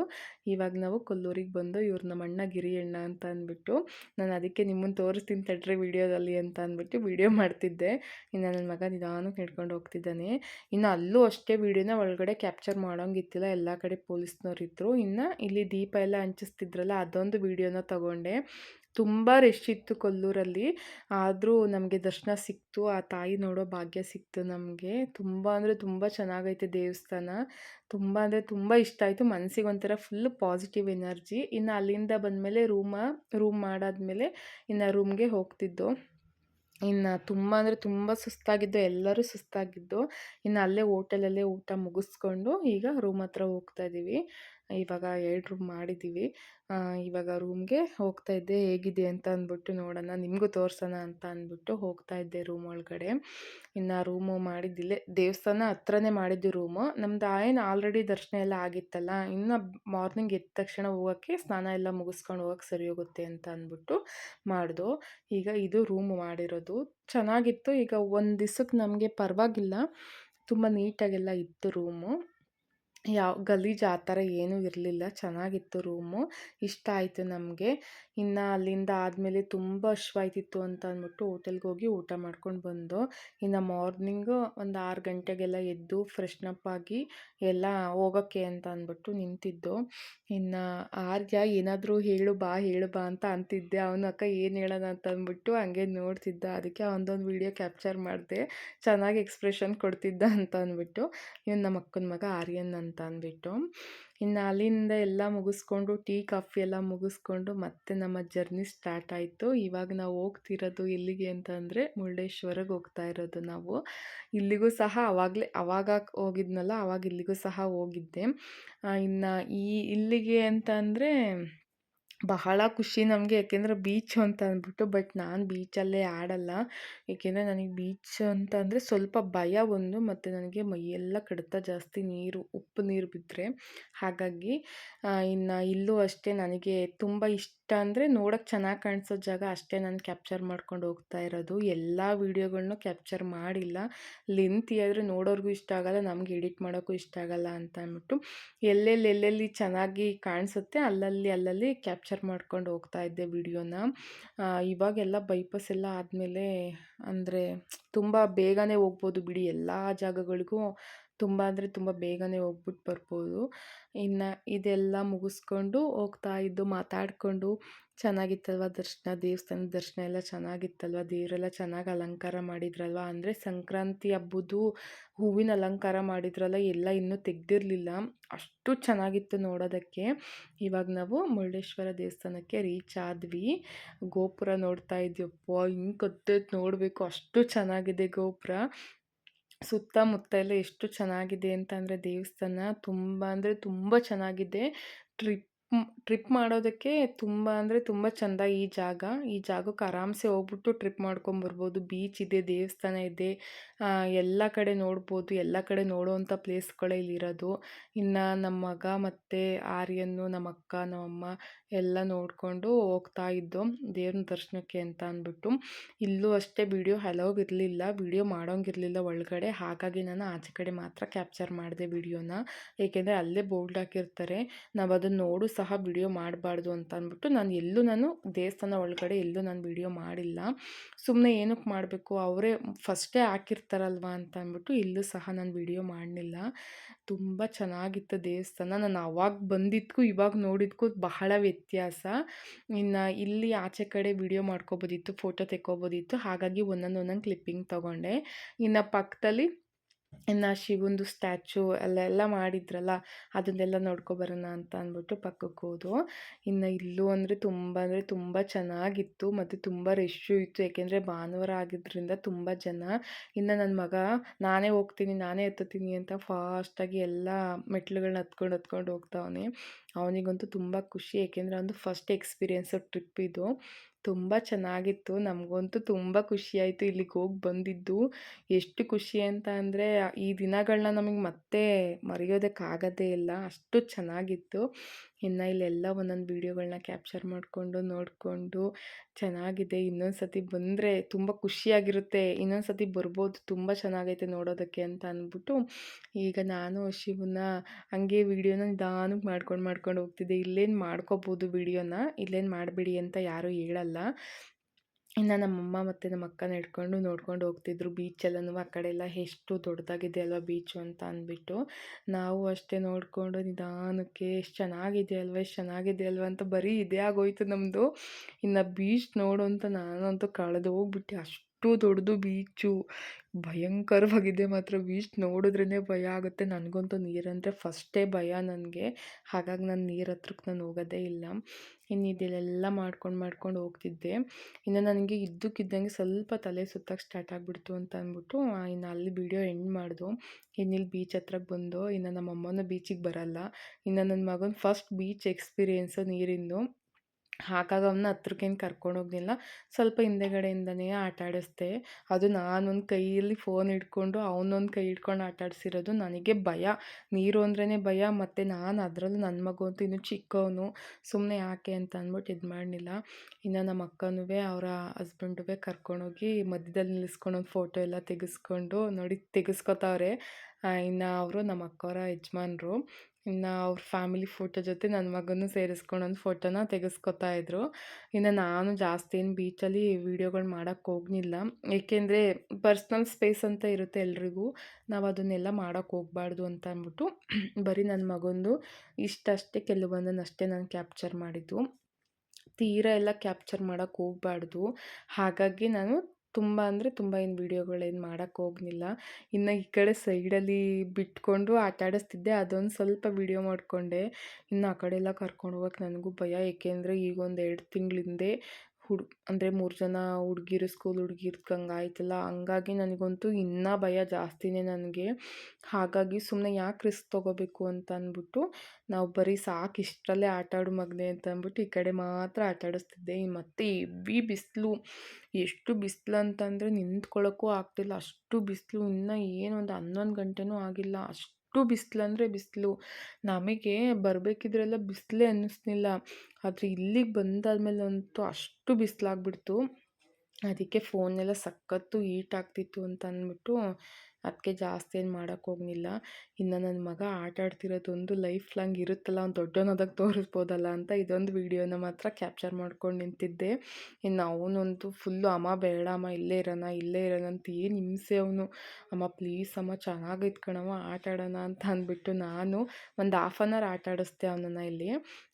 ಇವಾಗ ನಾವು ಕೊಲ್ಲೂರಿಗೆ ಬಂದು ಇವ್ರ ನಮ್ಮ ಅಣ್ಣ ಗಿರಿಯಣ್ಣ ಅಂತ ಅಂದ್ಬಿಟ್ಟು, ನಾನು ಅದಕ್ಕೆ ನಿಮ್ಮನ್ನು ತೋರಿಸ್ತೀನಿ ತಡ್ರಿ ವಿಡಿಯೋದಲ್ಲಿ ಅಂತ ಅಂದ್ಬಿಟ್ಟು ವಿಡಿಯೋ ಮಾಡ್ತಿದ್ದೆ. ಇನ್ನು ನನ್ನ ಮಗ ನಿಧಾನಕ್ಕೆ ಹಿಡ್ಕೊಂಡು ಹೋಗ್ತಿದ್ದಾನೆ. ಇನ್ನು ಅಲ್ಲೂ ಅಷ್ಟೇ ವಿಡಿಯೋನ ಒಳಗಡೆ ಕ್ಯಾಪ್ಚರ್ ಮಾಡೋಂಗಿತ್ತಿಲ್ಲ. ಎಲ್ಲ ಕಡೆ ಪೊಲೀಸ್ನವ್ರು ಇನ್ನು ಇಲ್ಲಿ ದೀಪ ಎಲ್ಲ ಹಂಚಿಸ್ತಿದ್ರಲ್ಲ, ಅದೊಂದು ವಿಡಿಯೋನ ತಗೊಂಡೆ. ತುಂಬ ರಶ್ ಇತ್ತು ಕೊಲ್ಲೂರಲ್ಲಿ. ಆದರೂ ನಮಗೆ ದರ್ಶನ ಸಿಕ್ತು, ಆ ತಾಯಿ ನೋಡೋ ಭಾಗ್ಯ ಸಿಕ್ತು ನಮಗೆ. ತುಂಬ ಅಂದರೆ ತುಂಬ ಚೆನ್ನಾಗೈತೆ ದೇವಸ್ಥಾನ. ತುಂಬ ಅಂದರೆ ತುಂಬ ಇಷ್ಟ ಆಯಿತು. ಮನಸ್ಸಿಗೆ ಒಂಥರ ಫುಲ್ ಪಾಸಿಟಿವ್ ಎನರ್ಜಿ ಇನ್ನು ಅಲ್ಲಿಂದ ಬಂದಮೇಲೆ ರೂಮ ರೂಮ್ ಮಾಡಾದಮೇಲೆ ಇನ್ನು ರೂಮ್ಗೆ ಹೋಗ್ತಿದ್ದು. ಇನ್ನು ತುಂಬ ಅಂದರೆ ತುಂಬ ಸುಸ್ತಾಗಿದ್ದು, ಎಲ್ಲರೂ ಸುಸ್ತಾಗಿದ್ದು, ಇನ್ನು ಅಲ್ಲೇ ಓಟೆಲಲ್ಲೇ ಊಟ ಮುಗಿಸ್ಕೊಂಡು ಈಗ ರೂಮ್ ಹತ್ರ ಹೋಗ್ತಾ ಇದ್ದೀವಿ. ಇವಾಗ ಎರಡು ರೂಮ್ ಮಾಡಿದ್ದೀವಿ. ಇವಾಗ ರೂಮ್ಗೆ ಹೋಗ್ತಾ ಇದ್ದೆ. ಹೇಗಿದೆ ಅಂತ ಅಂದ್ಬಿಟ್ಟು ನೋಡೋಣ. ನಿಮಗೂ ತೋರಿಸೋಣ ಅಂತ ಅಂದ್ಬಿಟ್ಟು ಹೋಗ್ತಾ ಇದ್ದೆ ರೂಮ್ ಒಳಗಡೆ. ಇನ್ನು ರೂಮು ಮಾಡಿದ್ದಿಲ್ಲೇ. ದೇವಸ್ಥಾನ ಹತ್ರನೇ ಮಾಡಿದ್ದು ರೂಮು ನಮ್ದು ಏನು ಆಲ್ರೆಡಿ ದರ್ಶನ ಎಲ್ಲ ಆಗಿತ್ತಲ್ಲ. ಇನ್ನು ಮಾರ್ನಿಂಗ್ ಎದ್ದ ತಕ್ಷಣ ಹೋಗೋಕ್ಕೆ ಸ್ನಾನ ಎಲ್ಲ ಮುಗಿಸ್ಕೊಂಡು ಹೋಗೋಕ್ಕೆ ಸರಿ ಹೋಗುತ್ತೆ ಅಂತ ಅಂದ್ಬಿಟ್ಟು ಮಾಡಿದು. ಈಗ ಇದು ರೂಮ್ ಮಾಡಿರೋದು. ಚೆನ್ನಾಗಿತ್ತು. ಈಗ ಒಂದು ದಿವ್ಸಕ್ಕೆ ನಮಗೆ ಪರವಾಗಿಲ್ಲ. ತುಂಬ ನೀಟಾಗೆಲ್ಲ ಇತ್ತು ರೂಮು ಯಾವ ಗಲೀಜು ಆ ಥರ ಏನೂ ಇರಲಿಲ್ಲ. ಚೆನ್ನಾಗಿತ್ತು ರೂಮು. ಇಷ್ಟ ಆಯಿತು ನಮಗೆ. ಇನ್ನು ಅಲ್ಲಿಂದ ಆದಮೇಲೆ ತುಂಬ ಹಶ್ವಾಯ್ತಿತ್ತು ಅಂತ ಅಂದ್ಬಿಟ್ಟು ಹೋಟೆಲ್ಗೆ ಹೋಗಿ ಊಟ ಮಾಡ್ಕೊಂಡು ಬಂದು, ಇನ್ನು ಮಾರ್ನಿಂಗು ಒಂದು ಆರು ಗಂಟೆಗೆಲ್ಲ ಎದ್ದು ಫ್ರೆಶ್ನಪ್ ಆಗಿ ಎಲ್ಲ ಹೋಗೋಕ್ಕೆ ಅಂತ ಅಂದ್ಬಿಟ್ಟು ನಿಂತಿದ್ದು. ಇನ್ನು ಆರ್ಯ ಏನಾದರೂ ಹೇಳು ಬಾ ಹೇಳು ಬಾ ಅಂತ ಅಂತಿದ್ದೆ. ಅವನ ಅಕ್ಕ ಏನು ಹೇಳೋಣ ಅಂತ ಅಂದ್ಬಿಟ್ಟು ಹಂಗೆ ನೋಡ್ತಿದ್ದ. ಅದಕ್ಕೆ ಅವನದೊಂದು ವೀಡಿಯೋ ಕ್ಯಾಪ್ಚರ್ ಮಾಡಿದೆ. ಚೆನ್ನಾಗಿ ಎಕ್ಸ್ಪ್ರೆಷನ್ ಕೊಡ್ತಿದ್ದ ಅಂತ ಅಂದ್ಬಿಟ್ಟು. ಇವನು ನಮ್ಮ ಅಕ್ಕನ ಮಗ ಆರ್ಯನ್ ಅಂತ. ಅಂದ್ಬಿಟ್ಟು ಇನ್ನು ಅಲ್ಲಿಂದ ಎಲ್ಲ ಮುಗಿಸ್ಕೊಂಡು, ಟೀ, ಕಾಫಿ ಎಲ್ಲ ಮುಗಿಸ್ಕೊಂಡು ಮತ್ತೆ ನಮ್ಮ ಜರ್ನಿ ಸ್ಟಾರ್ಟ್ ಆಯಿತು. ಇವಾಗ ನಾವು ಹೋಗ್ತಿರೋದು ಎಲ್ಲಿಗೆ ಅಂತಂದರೆ ಮುರುಡೇಶ್ವರಗೆ ಹೋಗ್ತಾ ಇರೋದು ನಾವು. ಇಲ್ಲಿಗೂ ಸಹ ಆವಾಗಲೇ ಆವಾಗ ಹೋಗಿದ್ನಲ್ಲ ಆವಾಗ ಇಲ್ಲಿಗೂ ಸಹ ಹೋಗಿದ್ದೆ. ಇನ್ನು ಈ ಇಲ್ಲಿಗೆ ಅಂತ ಅಂದರೆ ಬಹಳ ಖುಷಿ ನಮಗೆ. ಯಾಕೆಂದರೆ ಬೀಚು ಅಂತ ಅಂದ್ಬಿಟ್ಟು ಬಟ್ ನಾನು ಬೀಚಲ್ಲೇ ಆಡಲ್ಲ. ಏಕೆಂದರೆ ನನಗೆ ಬೀಚ್ ಅಂತ ಅಂದರೆ ಸ್ವಲ್ಪ ಭಯ ಒಂದು, ಮತ್ತು ನನಗೆ ಮೈಯೆಲ್ಲ ಕಡಿತ ಜಾಸ್ತಿ ನೀರು, ಉಪ್ಪು ನೀರು ಬಿದ್ದರೆ ಹಾಗಾಗಿ ಇನ್ನು ಇಲ್ಲೂ ಅಷ್ಟೇ ನನಗೆ ತುಂಬ ಇಷ್ಟ ಅಂದರೆ ನೋಡೋಕ್ಕೆ ಚೆನ್ನಾಗಿ ಕಾಣಿಸೋ ಜಾಗ ಅಷ್ಟೇ ನಾನು ಕ್ಯಾಪ್ಚರ್ ಮಾಡ್ಕೊಂಡು ಹೋಗ್ತಾ ಇರೋದು. ಎಲ್ಲ ವೀಡಿಯೋಗಳನ್ನೂ ಕ್ಯಾಪ್ಚರ್ ಮಾಡಿಲ್ಲ. ಲೆಂತಿ ಆದರೆ ನೋಡೋರಿಗೂ ಇಷ್ಟ ಆಗಲ್ಲ, ನಮ್ಗೆ ಎಡಿಟ್ ಮಾಡೋಕ್ಕೂ ಇಷ್ಟ ಆಗಲ್ಲ ಅಂತ ಅಂದ್ಬಿಟ್ಟು ಎಲ್ಲೆಲ್ಲಿ ಎಲ್ಲೆಲ್ಲಿ ಚೆನ್ನಾಗಿ ಕಾಣಿಸುತ್ತೆ, ಅಲ್ಲಲ್ಲಿ ಅಲ್ಲಲ್ಲಿ ಕ್ಯಾಪ್ಚರ್ ಮಾಡ್ಕೊಂಡು ಹೋಗ್ತಾ ಇದ್ದೆ ವಿಡಿಯೋನ. ಇವಾಗೆಲ್ಲ ಬೈಪಾಸ್ ಎಲ್ಲ ಆದಮೇಲೆ ಅಂದರೆ ತುಂಬ ಬೇಗನೆ ಹೋಗ್ಬೋದು ಬಿಡಿ ಎಲ್ಲ ಜಾಗಗಳಿಗೂ. ತುಂಬ ಅಂದರೆ ತುಂಬ ಬೇಗನೆ ಹೋಗ್ಬಿಟ್ಟು ಬರ್ಬೋದು. ಇನ್ನು ಇದೆಲ್ಲ ಮುಗಿಸ್ಕೊಂಡು ಹೋಗ್ತಾ ಇದ್ದು ಮಾತಾಡಿಕೊಂಡು ಚೆನ್ನಾಗಿತ್ತಲ್ವ ದರ್ಶನ, ದೇವಸ್ಥಾನದ ದರ್ಶನ ಎಲ್ಲ ಚೆನ್ನಾಗಿತ್ತಲ್ವ? ದೇವರೆಲ್ಲ ಚೆನ್ನಾಗಿ ಅಲಂಕಾರ ಮಾಡಿದ್ರಲ್ವ? ಅಂದರೆ ಸಂಕ್ರಾಂತಿ ಹಬ್ಬದ್ದು ಹೂವಿನ ಅಲಂಕಾರ ಮಾಡಿದ್ರಲ್ಲ, ಎಲ್ಲ ಇನ್ನೂ ತೆಗ್ದಿರಲಿಲ್ಲ. ಅಷ್ಟು ಚೆನ್ನಾಗಿತ್ತು ನೋಡೋದಕ್ಕೆ. ಇವಾಗ ನಾವು ಮುರುಡೇಶ್ವರ ದೇವಸ್ಥಾನಕ್ಕೆ ರೀಚ್ ಆದ್ವಿ. ಗೋಪುರ ನೋಡ್ತಾ ಇದ್ದೀವಪ್ಪ ಹಿಂಗೆ ಕತ್ತೈತೆ ನೋಡಬೇಕು. ಅಷ್ಟು ಚೆನ್ನಾಗಿದೆ ಗೋಪುರ. ಸುತ್ತಮುತ್ತ ಎಲ್ಲ ಎಷ್ಟು ಚೆನ್ನಾಗಿದೆ ಅಂತ ಅಂದರೆ ದೇವಸ್ಥಾನ ತುಂಬ ಅಂದರೆ ತುಂಬ ಚೆನ್ನಾಗಿದೆ. ಟ್ರಿಪ್ ಟ್ರಿಪ್ ಮಾಡೋದಕ್ಕೆ ತುಂಬ ಅಂದರೆ ತುಂಬ ಚೆಂದ ಈ ಜಾಗ. ಈ ಜಾಗಕ್ಕೆ ಆರಾಮ್ಸೆ ಹೋಗ್ಬಿಟ್ಟು ಟ್ರಿಪ್ ಮಾಡ್ಕೊಂಬರ್ಬೋದು. ಬೀಚ್ ಇದೆ, ದೇವಸ್ಥಾನ ಇದೆ. ಎಲ್ಲ ಕಡೆ ನೋಡ್ಬೋದು. ಎಲ್ಲ ಕಡೆ ನೋಡುವಂಥ ಪ್ಲೇಸ್ಗಳೇ ಇಲ್ಲಿರೋದು. ಇನ್ನು ನಮ್ಮ ಮಗ ಮತ್ತು ಆರ್ಯನ್ನು ನಮ್ಮ ಅಕ್ಕ ನಮ್ಮಮ್ಮ ಎಲ್ಲ ನೋಡಿಕೊಂಡು ಹೋಗ್ತಾ ಇದ್ದೋ ದೇವ್ರನ ದರ್ಶನಕ್ಕೆ ಅಂತ ಅಂದ್ಬಿಟ್ಟು. ಇಲ್ಲೂ ಅಷ್ಟೇ ವಿಡಿಯೋ ಹಲವ್ ಇರಲಿಲ್ಲ ವಿಡಿಯೋ ಮಾಡೋಂಗಿರಲಿಲ್ಲ ಒಳಗಡೆ. ಹಾಗಾಗಿ ನಾನು ಆಚೆ ಕಡೆ ಮಾತ್ರ ಕ್ಯಾಪ್ಚರ್ ಮಾಡಿದೆ ವಿಡಿಯೋನ. ಏಕೆಂದರೆ ಅಲ್ಲೇ ಬೋಲ್ಡ್ ಹಾಕಿರ್ತಾರೆ. ನಾವು ಅದನ್ನು ನೋಡು ಸಹ ವಿಡಿಯೋ ಮಾಡಬಾರ್ದು ಅಂತ ಅಂದ್ಬಿಟ್ಟು ನಾನು ಎಲ್ಲೂ ನಾನು ದೇವಸ್ಥಾನ ಒಳಗಡೆ ಎಲ್ಲೂ ನಾನು ವಿಡಿಯೋ ಮಾಡಿಲ್ಲ. ಸುಮ್ಮನೆ ಏನಕ್ಕೆ ಮಾಡಬೇಕು, ಅವರೇ ಫಸ್ಟೇ ಹಾಕಿರ್ತಾರಲ್ವ ಅಂತ ಅಂದ್ಬಿಟ್ಟು ಇಲ್ಲೂ ಸಹ ನಾನು ವಿಡಿಯೋ ಮಾಡಲಿಲ್ಲ. ತುಂಬ ಚೆನ್ನಾಗಿತ್ತು ದೇವಸ್ಥಾನ. ನಾನು ಅವಾಗ ಬಂದಿದ್ದಕ್ಕೂ ಇವಾಗ ನೋಡಿದ್ಕೂ ಬಹಳ ವ್ಯತ್ಯಾಸ. ಇನ್ನು ಇಲ್ಲಿ ಆಚೆ ಕಡೆ ವಿಡಿಯೋ ಮಾಡ್ಕೋಬೋದಿತ್ತು, ಫೋಟೋ ತೆಕ್ಕೋಬೋದಿತ್ತು. ಹಾಗಾಗಿ ಒಂದೊಂದು ಒಂದೊಂದು ಕ್ಲಿಪ್ಪಿಂಗ್ ತೊಗೊಂಡೆ. ಇನ್ನು ಪಕ್ಕದಲ್ಲಿ ಇನ್ನು ಶಿವಂದು ಸ್ಟ್ಯಾಚು ಅಲ್ಲೆಲ್ಲ ಮಾಡಿದ್ರಲ್ಲ, ಅದನ್ನೆಲ್ಲ ನೋಡ್ಕೊಬರೋಣ ಅಂತ ಅಂದ್ಬಿಟ್ಟು ಪಕ್ಕಕ್ಕೆ ಹೋದವು. ಇನ್ನು ಇಲ್ಲೂ ಅಂದರೆ ತುಂಬ ಅಂದರೆ ತುಂಬ ಚೆನ್ನಾಗಿತ್ತು, ಮತ್ತು ತುಂಬ ರಶ್ಶು ಇತ್ತು. ಏಕೆಂದರೆ ಭಾನುವಾರ ಆಗಿದ್ದರಿಂದ ತುಂಬ ಜನ. ಇನ್ನು ನನ್ನ ಮಗ, ನಾನೇ ಹೋಗ್ತೀನಿ, ನಾನೇ ಎತ್ತುತ್ತೀನಿ ಅಂತ ಫಾಸ್ಟಾಗಿ ಎಲ್ಲ ಮೆಟ್ಲುಗಳನ್ನ ಹತ್ಕೊಂಡು ಹತ್ಕೊಂಡು ಹೋಗ್ತಾವನೆ. ಅವನಿಗಂತೂ ತುಂಬ ಖುಷಿ. ಏಕೆಂದರೆ ಒಂದು ಫಸ್ಟ್ ಎಕ್ಸ್ಪೀರಿಯೆನ್ಸ್ ಟ್ರಿಪ್ ಇದು. ತುಂಬ ಚೆನ್ನಾಗಿತ್ತು. ನಮಗಂತೂ ತುಂಬ ಖುಷಿಯಾಯಿತು ಇಲ್ಲಿಗೆ ಹೋಗಿ ಬಂದಿದ್ದು. ಎಷ್ಟು ಖುಷಿ ಅಂತ ಅಂದರೆ, ಈ ದಿನಗಳನ್ನ ನಮಗೆ ಮತ್ತೆ ಮರೆಯೋದಕ್ಕಾಗೋದೇ ಇಲ್ಲ. ಅಷ್ಟು ಚೆನ್ನಾಗಿತ್ತು. ಇನ್ನು ಇಲ್ಲೆಲ್ಲ ಒಂದೊಂದು ವೀಡಿಯೋಗಳನ್ನ ಕ್ಯಾಪ್ಚರ್ ಮಾಡಿಕೊಂಡು ನೋಡಿಕೊಂಡು ಚೆನ್ನಾಗಿದೆ. ಇನ್ನೊಂದು ಸತಿ ಬಂದರೆ ತುಂಬ ಖುಷಿಯಾಗಿರುತ್ತೆ. ಇನ್ನೊಂದು ಸತಿ ಬರ್ಬೋದು. ತುಂಬ ಚೆನ್ನಾಗೈತೆ ನೋಡೋದಕ್ಕೆ ಅಂತ ಅಂದ್ಬಿಟ್ಟು ಈಗ ನಾನು ಶಿವನ ಹಂಗೆ ವೀಡಿಯೋನ ನಿಧಾನಕ್ಕೆ ಮಾಡ್ಕೊಂಡು ಮಾಡ್ಕೊಂಡು ಹೋಗ್ತಿದ್ದೆ. ಇಲ್ಲೇನು ಮಾಡ್ಕೋಬೋದು ವೀಡಿಯೋನ? ಇಲ್ಲೇನು ಮಾಡಬೇಡಿ ಅಂತ ಯಾರೂ ಹೇಳಲ್ಲ. ಇನ್ನು ನಮ್ಮಮ್ಮ ಮತ್ತು ನಮ್ಮ ಅಕ್ಕನ ಹಿಡ್ಕೊಂಡು ನೋಡ್ಕೊಂಡು ಹೋಗ್ತಿದ್ರು ಬೀಚೆಲ್ಲನೂ ಆ ಕಡೆ ಎಲ್ಲ ಎಷ್ಟು ದೊಡ್ಡದಾಗಿದೆ ಅಲ್ವಾ ಬೀಚು ಅಂತ ಅಂದ್ಬಿಟ್ಟು. ನಾವು ಅಷ್ಟೇ ನೋಡಿಕೊಂಡು ನಿಧಾನಕ್ಕೆ ಎಷ್ಟು ಚೆನ್ನಾಗಿದೆ ಅಲ್ವಾ, ಎಷ್ಟು ಚೆನ್ನಾಗಿದೆ ಅಲ್ವಾ ಅಂತ ಬರೀ ಇದೇ ಆಗೋಯ್ತು ನಮ್ಮದು ಇನ್ನು ಬೀಚ್ ನೋಡು ಅಂತ ನಾನಂತೂ ಕಳೆದು ಹೋಗ್ಬಿಟ್ಟೆ ಅಷ್ಟು ದೊಡ್ಡದು ಬೀಚು. ಭಯಂಕರವಾಗಿದೆ ಮಾತ್ರ ಬೀಚ್. ನೋಡಿದ್ರೇ ಭಯ ಆಗುತ್ತೆ. ನನಗಂತೂ ನೀರಂದರೆ ಫಸ್ಟೇ ಭಯ ನನಗೆ. ಹಾಗಾಗಿ ನಾನು ನೀರು ಹತ್ರಕ್ಕೆ ನಾನು ಹೋಗೋದೇ ಇಲ್ಲ. ಇನ್ನು ಇದೆಲ್ಲ ಮಾಡ್ಕೊಂಡು ಮಾಡ್ಕೊಂಡು ಹೋಗ್ತಿದ್ದೆ. ಇನ್ನು ನನಗೆ ಇದ್ದಕ್ಕಿದ್ದಂಗೆ ಸ್ವಲ್ಪ ತಲೆ ಸುತ್ತಕ್ಕೆ ಸ್ಟಾರ್ಟ್ ಆಗಿಬಿಡ್ತು ಅಂತ ಅಂದ್ಬಿಟ್ಟು ಇನ್ನು ಅಲ್ಲಿ ವಿಡಿಯೋ ಎಂಡ್ ಮಾಡ್ದು. ಇನ್ನಿಲ್ಲಿ ಬೀಚ್ ಹತ್ರಕ್ಕೆ ಬಂದು, ಇನ್ನು ನಮ್ಮ ಅಮ್ಮನೂ ಬೀಚಿಗೆ ಬರಲ್ಲ. ಇನ್ನು ನನ್ನ ಮಗನ ಫಸ್ಟ್ ಬೀಚ್ ಎಕ್ಸ್ಪೀರಿಯೆನ್ಸು ನೀರಿಂದು. ಹಾಗಾಗಿ ಅವನ್ನ ಹತ್ರಕ್ಕೇನು ಕರ್ಕೊಂಡು ಹೋಗಲಿಲ್ಲ ಸ್ವಲ್ಪ ಹಿಂದೆಗಡೆಯಿಂದನೇ ಆಟ ಆಡಿಸ್ದೆ. ಅದು ನಾನೊಂದು ಕೈಯಲ್ಲಿ ಫೋನ್ ಹಿಡ್ಕೊಂಡು ಅವನೊಂದು ಕೈ ಹಿಡ್ಕೊಂಡು ಆಟ ಆಡಿಸಿರೋದು ನನಗೆ ಭಯ. ನೀರು ಅಂದ್ರೇ ಭಯ, ಮತ್ತು ನಾನು ಅದರಲ್ಲೂ ನನ್ನ ಮಗು ಅಂತೂ ಇನ್ನೂ ಚಿಕ್ಕವನು. ಸುಮ್ಮನೆ ಯಾಕೆ ಅಂತ ಅಂದ್ಬಿಟ್ಟು ಇದು ಮಾಡಲಿಲ್ಲ. ಇನ್ನು ನಮ್ಮ ಅಕ್ಕನೂ ಅವರ ಹಸ್ಬೆಂಡು ಕರ್ಕೊಂಡೋಗಿ ಮಧ್ಯದಲ್ಲಿ ನಿಲ್ಲಿಸ್ಕೊಂಡು ಒಂದು ಫೋಟೋ ಎಲ್ಲ ತೆಗೆಸ್ಕೊಂಡು ನೋಡಿ, ತೆಗೆಸ್ಕೊತಾವ್ರೆ. ಇನ್ನು ಅವರು ನಮ್ಮ ಅಕ್ಕವರ ಯಜಮಾನ್ರು. ಇನ್ನು ಅವ್ರ ಫ್ಯಾಮಿಲಿ ಫೋಟೋ ಜೊತೆ ನನ್ನ ಮಗನೂ ಸೇರಿಸ್ಕೊಂಡು ಒಂದು ಫೋಟೋನ ತೆಗೆಸ್ಕೊತಾ ಇದ್ರು. ಇನ್ನು ನಾನು ಜಾಸ್ತಿ ಏನು ಬೀಚಲ್ಲಿ ವೀಡಿಯೋಗಳು ಮಾಡೋಕ್ಕೆ ಹೋಗಲಿಲ್ಲ ಏಕೆಂದರೆ ಪರ್ಸ್ನಲ್ ಸ್ಪೇಸ್ ಅಂತ ಇರುತ್ತೆ ಎಲ್ರಿಗೂ. ನಾವು ಅದನ್ನೆಲ್ಲ ಮಾಡೋಕ್ಕೆ ಹೋಗ್ಬಾರ್ದು ಅಂತ ಅಂದ್ಬಿಟ್ಟು ಬರೀ ನನ್ನ ಮಗಂದು ಇಷ್ಟಷ್ಟೇ ಕೆಲವೊಂದನ್ನಷ್ಟೇ ನಾನು ಕ್ಯಾಪ್ಚರ್ ಮಾಡಿದ್ದು. ತೀರ ಎಲ್ಲ ಕ್ಯಾಪ್ಚರ್ ಮಾಡೋಕ್ಕೆ ಹೋಗ್ಬಾರ್ದು. ಹಾಗಾಗಿ ನಾನು ತುಂಬ ಅಂದರೆ ತುಂಬ ಏನು ವೀಡಿಯೋಗಳೇನು ಮಾಡೋಕ್ಕೆ ಹೋಗಲಿಲ್ಲ ಇನ್ನು ಈ ಕಡೆ ಸೈಡಲ್ಲಿ ಬಿಟ್ಕೊಂಡು ಆಟ ಆಡಿಸ್ತಿದ್ದೆ. ಅದೊಂದು ಸ್ವಲ್ಪ ವೀಡಿಯೋ ಮಾಡಿಕೊಂಡೆ. ಇನ್ನು ಆ ಕಡೆ ಎಲ್ಲ ಕರ್ಕೊಂಡು ಹೋಗೋಕೆ ನನಗೂ ಭಯ. ಏಕೆಂದರೆ ಈಗ ಒಂದು ಎರಡು ತಿಂಗಳ ಹಿಂದೆ ಹುಡ್, ಅಂದರೆ ಮೂರು ಜನ ಹುಡ್ಗೀರು ಸ್ಕೂಲ್ ಹುಡ್ಗಿರ್ದು ಆಯ್ತಲ್ಲ, ಹಂಗಾಗಿ ನನಗಂತೂ ಇನ್ನೂ ಭಯ ಜಾಸ್ತಿನೇ ನನಗೆ. ಹಾಗಾಗಿ ಸುಮ್ಮನೆ ಯಾಕೆ ರಿಸ್ಕ್ ತೊಗೋಬೇಕು ಅಂತ ಅಂದ್ಬಿಟ್ಟು, ನಾವು ಬರೀ ಸಾಕು ಇಷ್ಟರಲ್ಲೇ ಆಟ ಆಡೋ ಮಗನೆ ಅಂತ ಅಂದ್ಬಿಟ್ಟು ಈ ಕಡೆ ಮಾತ್ರ ಆಟ ಆಡಿಸ್ತಿದ್ದೆ. ಮತ್ತು ಹೆವಿ ಬಿಸಿಲು, ಎಷ್ಟು ಬಿಸಿಲು ಅಂತಂದರೆ ನಿಂತ್ಕೊಳ್ಳೋಕ್ಕೂ ಆಗ್ತಿಲ್ಲ. ಅಷ್ಟು ಬಿಸಿಲು, ಇನ್ನೂ ಏನು ಒಂದು ಹನ್ನೊಂದು ಗಂಟೆನೂ ಆಗಿಲ್ಲ. ಅಷ್ಟು ಬಿಸಿಲು ಅಂದರೆ ಬಿಸಿಲು. ನಮಗೆ ಬರಬೇಕಿದ್ರೆಲ್ಲ ಬಿಸಿಲೇ ಅನ್ನಿಸ್ಲಿಲ್ಲ. ಆದರೆ ಇಲ್ಲಿಗೆ ಬಂದಾದ್ಮೇಲೆ ಅಂತೂ ಅಷ್ಟು ಬಿಸಿಲಾಗ್ಬಿಡ್ತು. ಅದಕ್ಕೆ ಫೋನೆಲ್ಲ ಸಖತ್ತು ಹೀಟ್ ಆಗ್ತಿತ್ತು ಅಂತ ಅಂದ್ಬಿಟ್ಟು ಅದಕ್ಕೆ ಜಾಸ್ತಿ ಏನು ಮಾಡೋಕ್ಕೆ ಹೋಗಲಿಲ್ಲ ಇನ್ನು ನನ್ನ ಮಗ ಆಟ ಆಡ್ತಿರೋದೊಂದು ಲೈಫ್ ಲಾಂಗ್ ಇರುತ್ತಲ್ಲ, ಅವ್ನು ದೊಡ್ಡವನಾದಾಗ ತೋರಿಸ್ಬೋದಲ್ಲ ಅಂತ ಇದೊಂದು ವೀಡಿಯೋನ ಮಾತ್ರ ಕ್ಯಾಪ್ಚರ್ ಮಾಡ್ಕೊಂಡು ನಿಂತಿದ್ದೆ. ಇನ್ನು ಅವನೊಂದು ಫುಲ್ಲು ಅಮ್ಮ ಬೇಡ, ಅಮ್ಮ ಇಲ್ಲೇ ಇರೋಣ ಇಲ್ಲೇ ಇರೋಣ ಅಂತ ಏನು ಹಿಂಸೆ ಅವನು. ಅಮ್ಮ ಪ್ಲೀಸ್ ಅಮ್ಮ ಚೆನ್ನಾಗೈತೆ ಕಣಮ್ಮ ಆಟ ಆಡೋಣ ಅಂತ ಅಂದ್ಬಿಟ್ಟು ನಾನು ಒಂದು ಹಾಫ್ ಆನ್ ಅವರ್ ಆಟ ಆಡಿಸ್ದೆ ಅವನನ್ನು ಇಲ್ಲಿ.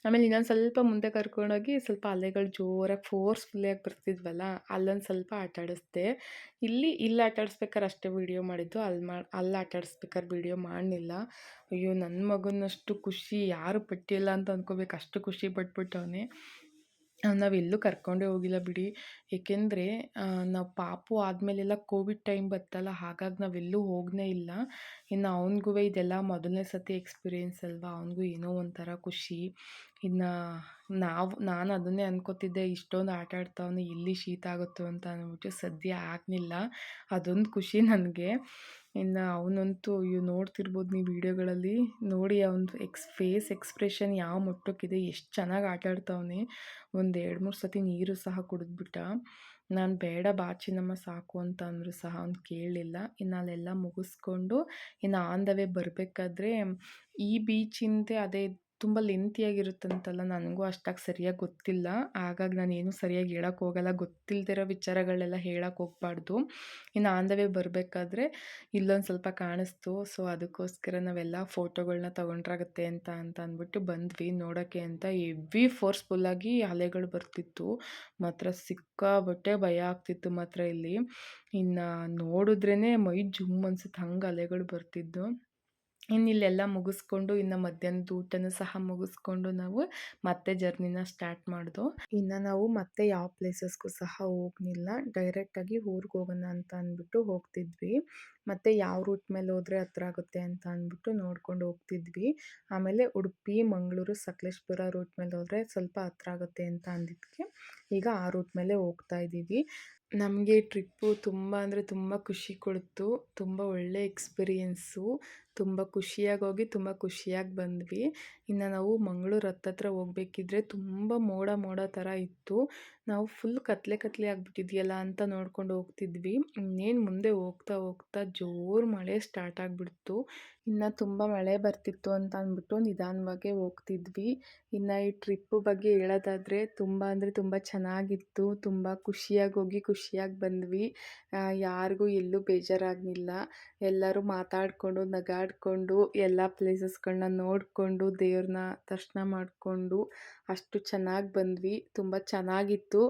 ಆಮೇಲೆ ಇನ್ನೊಂದು ಸ್ವಲ್ಪ ಮುಂದೆ ಕರ್ಕೊಂಡೋಗಿ ಸ್ವಲ್ಪ ಅಲೆಗಳು ಜೋರಾಗಿ ಫೋರ್ಸ್ಫುಲ್ಲಿಯಾಗಿ ಬರ್ತಿದ್ವಲ್ಲ, ಅಲ್ಲೊಂದು ಸ್ವಲ್ಪ ಆಟ ಆಡಿಸ್ದೆ. ಇಲ್ಲಿ ಇಲ್ಲಿ ಆಟ ಆಡಿಸ್ಬೇಕಾದ್ರೆ ಅಷ್ಟೇ ವೀಡಿಯೋ ಮಾಡಿದ್ದು. ಅಲ್ಲಿ ಮಾಡಿ ಅಲ್ಲಿ ಆಟ ವಿಡಿಯೋ ಮಾಡಲಿಲ್ಲ. ಅಯ್ಯೋ ನನ್ನ ಮಗನಷ್ಟು ಖುಷಿ, ಯಾರು ಪಟ್ಟಿಲ್ಲ ಅಂತ ಅಂದ್ಕೋಬೇಕು ಅಷ್ಟು ಖುಷಿ ಪಟ್ಬಿಟ್ಟವನೇ ನಾವೆಲ್ಲೂ ಕರ್ಕೊಂಡೇ ಹೋಗಿಲ್ಲ ಬಿಡಿ. ಏಕೆಂದರೆ ನಾವು ಪಾಪು ಆದಮೇಲೆಲ್ಲ ಕೋವಿಡ್ ಟೈಮ್ ಬತ್ತಲ್ಲ, ಹಾಗಾಗಿ ನಾವೆಲ್ಲೂ ಹೋಗನೇ ಇಲ್ಲ. ಇನ್ನು ಅವ್ನಿಗೂ ಇದೆಲ್ಲ ಮೊದಲನೇ ಸತಿ ಎಕ್ಸ್ಪೀರಿಯೆನ್ಸ್ ಅಲ್ವಾ? ಅವನಿಗೂ ಏನೋ ಒಂಥರ ಖುಷಿ. ಇನ್ನು ನಾವು, ನಾನು ಅದನ್ನೇ ಅನ್ಕೋತಿದ್ದೆ, ಇಷ್ಟೊಂದು ಆಟ ಆಡ್ತಾವನು, ಇಲ್ಲಿ ಶೀತ ಆಗುತ್ತೋ ಅಂತ ಅಂದ್ಬಿಟ್ಟು ಸದ್ಯ ಆಗಲಿಲ್ಲ. ಅದೊಂದು ಖುಷಿ ನನಗೆ. ಇನ್ನು ಅವನಂತೂ ಅಯ್ಯೋ, ನೋಡ್ತಿರ್ಬೋದು ನೀವು ವೀಡಿಯೋಗಳಲ್ಲಿ. ನೋಡಿ ಅವನು ಎಕ್ಸ್, ಫೇಸ್ ಎಕ್ಸ್ಪ್ರೆಷನ್ ಯಾವ ಮಟ್ಟಕ್ಕಿದೆ, ಎಷ್ಟು ಚೆನ್ನಾಗಿ ಆಟ ಆಡ್ತಾವನೆ. ಒಂದು ಎರಡು, ಮೂರು ಸತಿ ನೀರು ಸಹ ಕುಡಿದ್ಬಿಟ್ಟ. ನಾನು ಬೇಡ ಬಾಚಿನಮ್ಮ, ಸಾಕು ಅಂತ ಅಂದರೂ ಸಹ ಅವ್ನು ಕೇಳಲಿಲ್ಲ. ಇನ್ನು ಅಲ್ಲೆಲ್ಲ ಮುಗಿಸ್ಕೊಂಡು ಇನ್ನು ಆನ್ ದ ವೇ ಬರಬೇಕಾದ್ರೆ ಈ ಬೀಚಿಂದೆ ಅದೇ ತುಂಬ ಲೆಂತಿಯಾಗಿರುತ್ತಂತಲ್ಲ ನನಗೂ ಅಷ್ಟಾಗಿ ಸರಿಯಾಗಿ ಗೊತ್ತಿಲ್ಲ. ಹಾಗಾಗಿ ನಾನು ಏನು ಸರಿಯಾಗಿ ಹೇಳಕ್ಕೆ ಹೋಗಲ್ಲ. ಗೊತ್ತಿಲ್ಲದಿರೋ ವಿಚಾರಗಳೆಲ್ಲ ಹೇಳಕ್ಕೆ ಹೋಗಬಾರ್ದು. ಇನ್ನು ಆನ್ ದ ವೇ ಬರಬೇಕಾದ್ರೆ ಇಲ್ಲೊಂದು ಸ್ವಲ್ಪ ಕಾಣಿಸ್ತು. ಸೊ, ಅದಕ್ಕೋಸ್ಕರ ನಾವೆಲ್ಲ ಫೋಟೋಗಳನ್ನ ತೊಗೊಂಡ್ರಾಗತ್ತೆ ಅಂತ ಅಂತ ಅಂದ್ಬಿಟ್ಟು ಬಂದ್ವಿ. ನೋಡೋಕ್ಕೆ ಅಂತ ಎವಿ ಫೋರ್ಸ್ಫುಲ್ಲಾಗಿ ಅಲೆಗಳು ಬರ್ತಿತ್ತು. ಮಾತ್ರ ಸಿಕ್ಕಾಬಟ್ಟೆ ಭಯ ಆಗ್ತಿತ್ತು ಮಾತ್ರ ಇಲ್ಲಿ. ಇನ್ನು ನೋಡಿದ್ರೇ ಮೈ ಜುಮ್ ಅನ್ಸುತ್ತೆ. ಹಂಗೆ ಅಲೆಗಳು ಬರ್ತಿದ್ದು. ಇನ್ನು ಇಲ್ಲೆಲ್ಲ ಮುಗಿಸ್ಕೊಂಡು, ಇನ್ನು ಮಧ್ಯಾಹ್ನದ ಊಟನೂ ಸಹ ಮುಗಿಸ್ಕೊಂಡು ನಾವು ಮತ್ತೆ ಜರ್ನಿನ ಸ್ಟಾರ್ಟ್ ಮಾಡಿದ್ವು ಇನ್ನು ನಾವು ಮತ್ತೆ ಯಾವ ಪ್ಲೇಸಸ್ಗೂ ಸಹ ಹೋಗಲಿಲ್ಲ. ಡೈರೆಕ್ಟಾಗಿ ಊರಿಗೆ ಹೋಗೋಣ ಅಂತ ಅಂದ್ಬಿಟ್ಟು ಹೋಗ್ತಿದ್ವಿ. ಮತ್ತು ಯಾವ ರೂಟ್ ಮೇಲೆ ಹೋದರೆ ಹತ್ರ ಆಗುತ್ತೆ ಅಂತ ಅಂದ್ಬಿಟ್ಟು ನೋಡ್ಕೊಂಡು ಹೋಗ್ತಿದ್ವಿ. ಆಮೇಲೆ ಉಡುಪಿ, ಮಂಗಳೂರು, ಸಕಲೇಶ್ಪುರ ರೂಟ್ ಮೇಲೆ ಹೋದರೆ ಸ್ವಲ್ಪ ಹತ್ರ ಆಗುತ್ತೆ ಅಂತ ಅಂದಿದ್ದಕ್ಕೆ ಈಗ ಆ ರೂಟ್ ಮೇಲೆ ಹೋಗ್ತಾ ಇದ್ದೀವಿ. ನಮಗೆ ಟ್ರಿಪ್ಪು ತುಂಬ ಅಂದರೆ ತುಂಬ ಖುಷಿ ಕೊಡ್ತು. ತುಂಬ ಒಳ್ಳೆ ಎಕ್ಸ್ಪೀರಿಯೆನ್ಸು. ತುಂಬ ಖುಷಿಯಾಗಿ ಹೋಗಿ ತುಂಬ ಖುಷಿಯಾಗಿ ಬಂದ್ವಿ. ಇನ್ನು ನಾವು ಮಂಗಳೂರು ಹತ್ತತ್ರ ಹೋಗ್ಬೇಕಿದ್ರೆ ತುಂಬ ಮೋಡ ಮೋಡ ಥರ ಇತ್ತು. ನಾವು ಫುಲ್ ಕತ್ಲೆ ಕತ್ಲೆ ಆಗಿಬಿಟ್ಟಿದೆಯಲ್ಲ ಅಂತ ನೋಡ್ಕೊಂಡು ಹೋಗ್ತಿದ್ವಿ. ಇನ್ನೇನು ಮುಂದೆ ಹೋಗ್ತಾ ಹೋಗ್ತಾ ಜೋರು ಮಳೆ ಸ್ಟಾರ್ಟ್ ಆಗಿಬಿಡ್ತು. ಇನ್ನು ತುಂಬ ಮಳೆ ಬರ್ತಿತ್ತು ಅಂತ ಅಂದ್ಬಿಟ್ಟು ನಿಧಾನವಾಗೇ ಹೋಗ್ತಿದ್ವಿ. ಇನ್ನು ಈ ಟ್ರಿಪ್ಪು ಬಗ್ಗೆ ಹೇಳೋದಾದರೆ ತುಂಬ ಅಂದರೆ ತುಂಬ ಚೆನ್ನಾಗಿತ್ತು. ತುಂಬ ಖುಷಿಯಾಗಿ ಹೋಗಿ ಖುಷಿಯಾಗಿ ಬಂದ್ವಿ. ಯಾರಿಗೂ ಎಲ್ಲೂ ಬೇಜಾರಾಗಲಿಲ್ಲ. ಎಲ್ಲರೂ ಮಾತಾಡಿಕೊಂಡು ನಗಾಡಿಕೊಂಡು ಎಲ್ಲ ಪ್ಲೇಸಸ್ಗಳನ್ನ ನೋಡಿಕೊಂಡು ದೇವ್ರನ್ನ ದರ್ಶನ ಮಾಡಿಕೊಂಡು ಅಷ್ಟು ಚೆನ್ನಾಗಿ ಬಂದ್ವಿ. ತುಂಬ ಚೆನ್ನಾಗಿತ್ತು.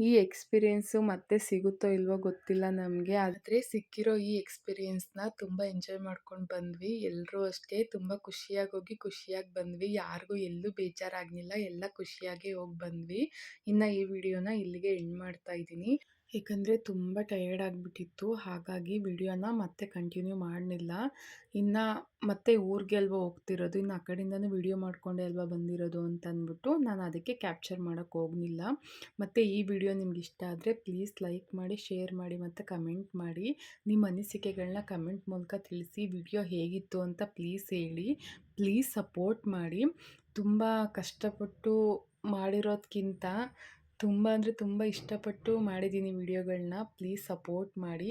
ಈ ಎಕ್ಸ್ಪೀರಿಯೆನ್ಸು ಮತ್ತೆ ಸಿಗುತ್ತೋ ಇಲ್ವೋ ಗೊತ್ತಿಲ್ಲ ನಮಗೆ. ಆದರೆ ಸಿಕ್ಕಿರೋ ಈ ಎಕ್ಸ್ಪೀರಿಯೆನ್ಸ್ನ ತುಂಬ ಎಂಜಾಯ್ ಮಾಡ್ಕೊಂಡು ಬಂದ್ವಿ. ಎಲ್ಲರೂ ಅಷ್ಟೇ ತುಂಬ ಖುಷಿಯಾಗಿ ಹೋಗಿ ಖುಷಿಯಾಗಿ ಬಂದ್ವಿ. ಯಾರಿಗೂ ಎಲ್ಲೂ ಬೇಜಾರಾಗಲಿಲ್ಲ. ಎಲ್ಲ ಖುಷಿಯಾಗಿ ಹೋಗಿ ಬಂದ್ವಿ. ಇನ್ನು ಈ ವಿಡಿಯೋನ ಇಲ್ಲಿಗೆ ಎಂಡ್ ಮಾಡ್ತಾ ಇದ್ದೀನಿ. ಏಕೆಂದರೆ ತುಂಬ ಟಯರ್ಡ್ ಆಗಿಬಿಟ್ಟಿತ್ತು. ಹಾಗಾಗಿ ವಿಡಿಯೋನ ಮತ್ತೆ ಕಂಟಿನ್ಯೂ ಮಾಡಲಿಲ್ಲ. ಇನ್ನು ಮತ್ತೆ ಊರಿಗೆ ಅಲ್ವಾ ಹೋಗ್ತಿರೋದು, ಇನ್ನು ಆ ಕಡೆಯಿಂದನೂ ವಿಡಿಯೋ ಮಾಡಿಕೊಂಡೆ ಅಲ್ವಾ ಬಂದಿರೋದು ಅಂತ ಅಂದ್ಬಿಟ್ಟು ನಾನು ಅದಕ್ಕೆ ಕ್ಯಾಪ್ಚರ್ ಮಾಡೋಕ್ಕೆ ಹೋಗಲಿಲ್ಲ. ಮತ್ತು ಈ ವಿಡಿಯೋ ನಿಮ್ಗೆ ಇಷ್ಟ ಆದರೆ ಪ್ಲೀಸ್ ಲೈಕ್ ಮಾಡಿ ಶೇರ್ ಮಾಡಿ ಮತ್ತು ಕಮೆಂಟ್ ಮಾಡಿ. ನಿಮ್ಮ ಅನಿಸಿಕೆಗಳನ್ನ ಕಮೆಂಟ್ ಮೂಲಕ ತಿಳಿಸಿ ವಿಡಿಯೋ ಹೇಗಿತ್ತು ಅಂತ ಪ್ಲೀಸ್ ಹೇಳಿ. ಪ್ಲೀಸ್ ಸಪೋರ್ಟ್ ಮಾಡಿ. ತುಂಬ ಕಷ್ಟಪಟ್ಟು ಮಾಡಿರೋದಕ್ಕಿಂತ ತುಂಬ ಅಂದರೆ ತುಂಬ ಇಷ್ಟಪಟ್ಟು ಮಾಡಿದ್ದೀನಿ ವಿಡಿಯೋಗಳನ್ನ ಪ್ಲೀಸ್ ಸಪೋರ್ಟ್ ಮಾಡಿ.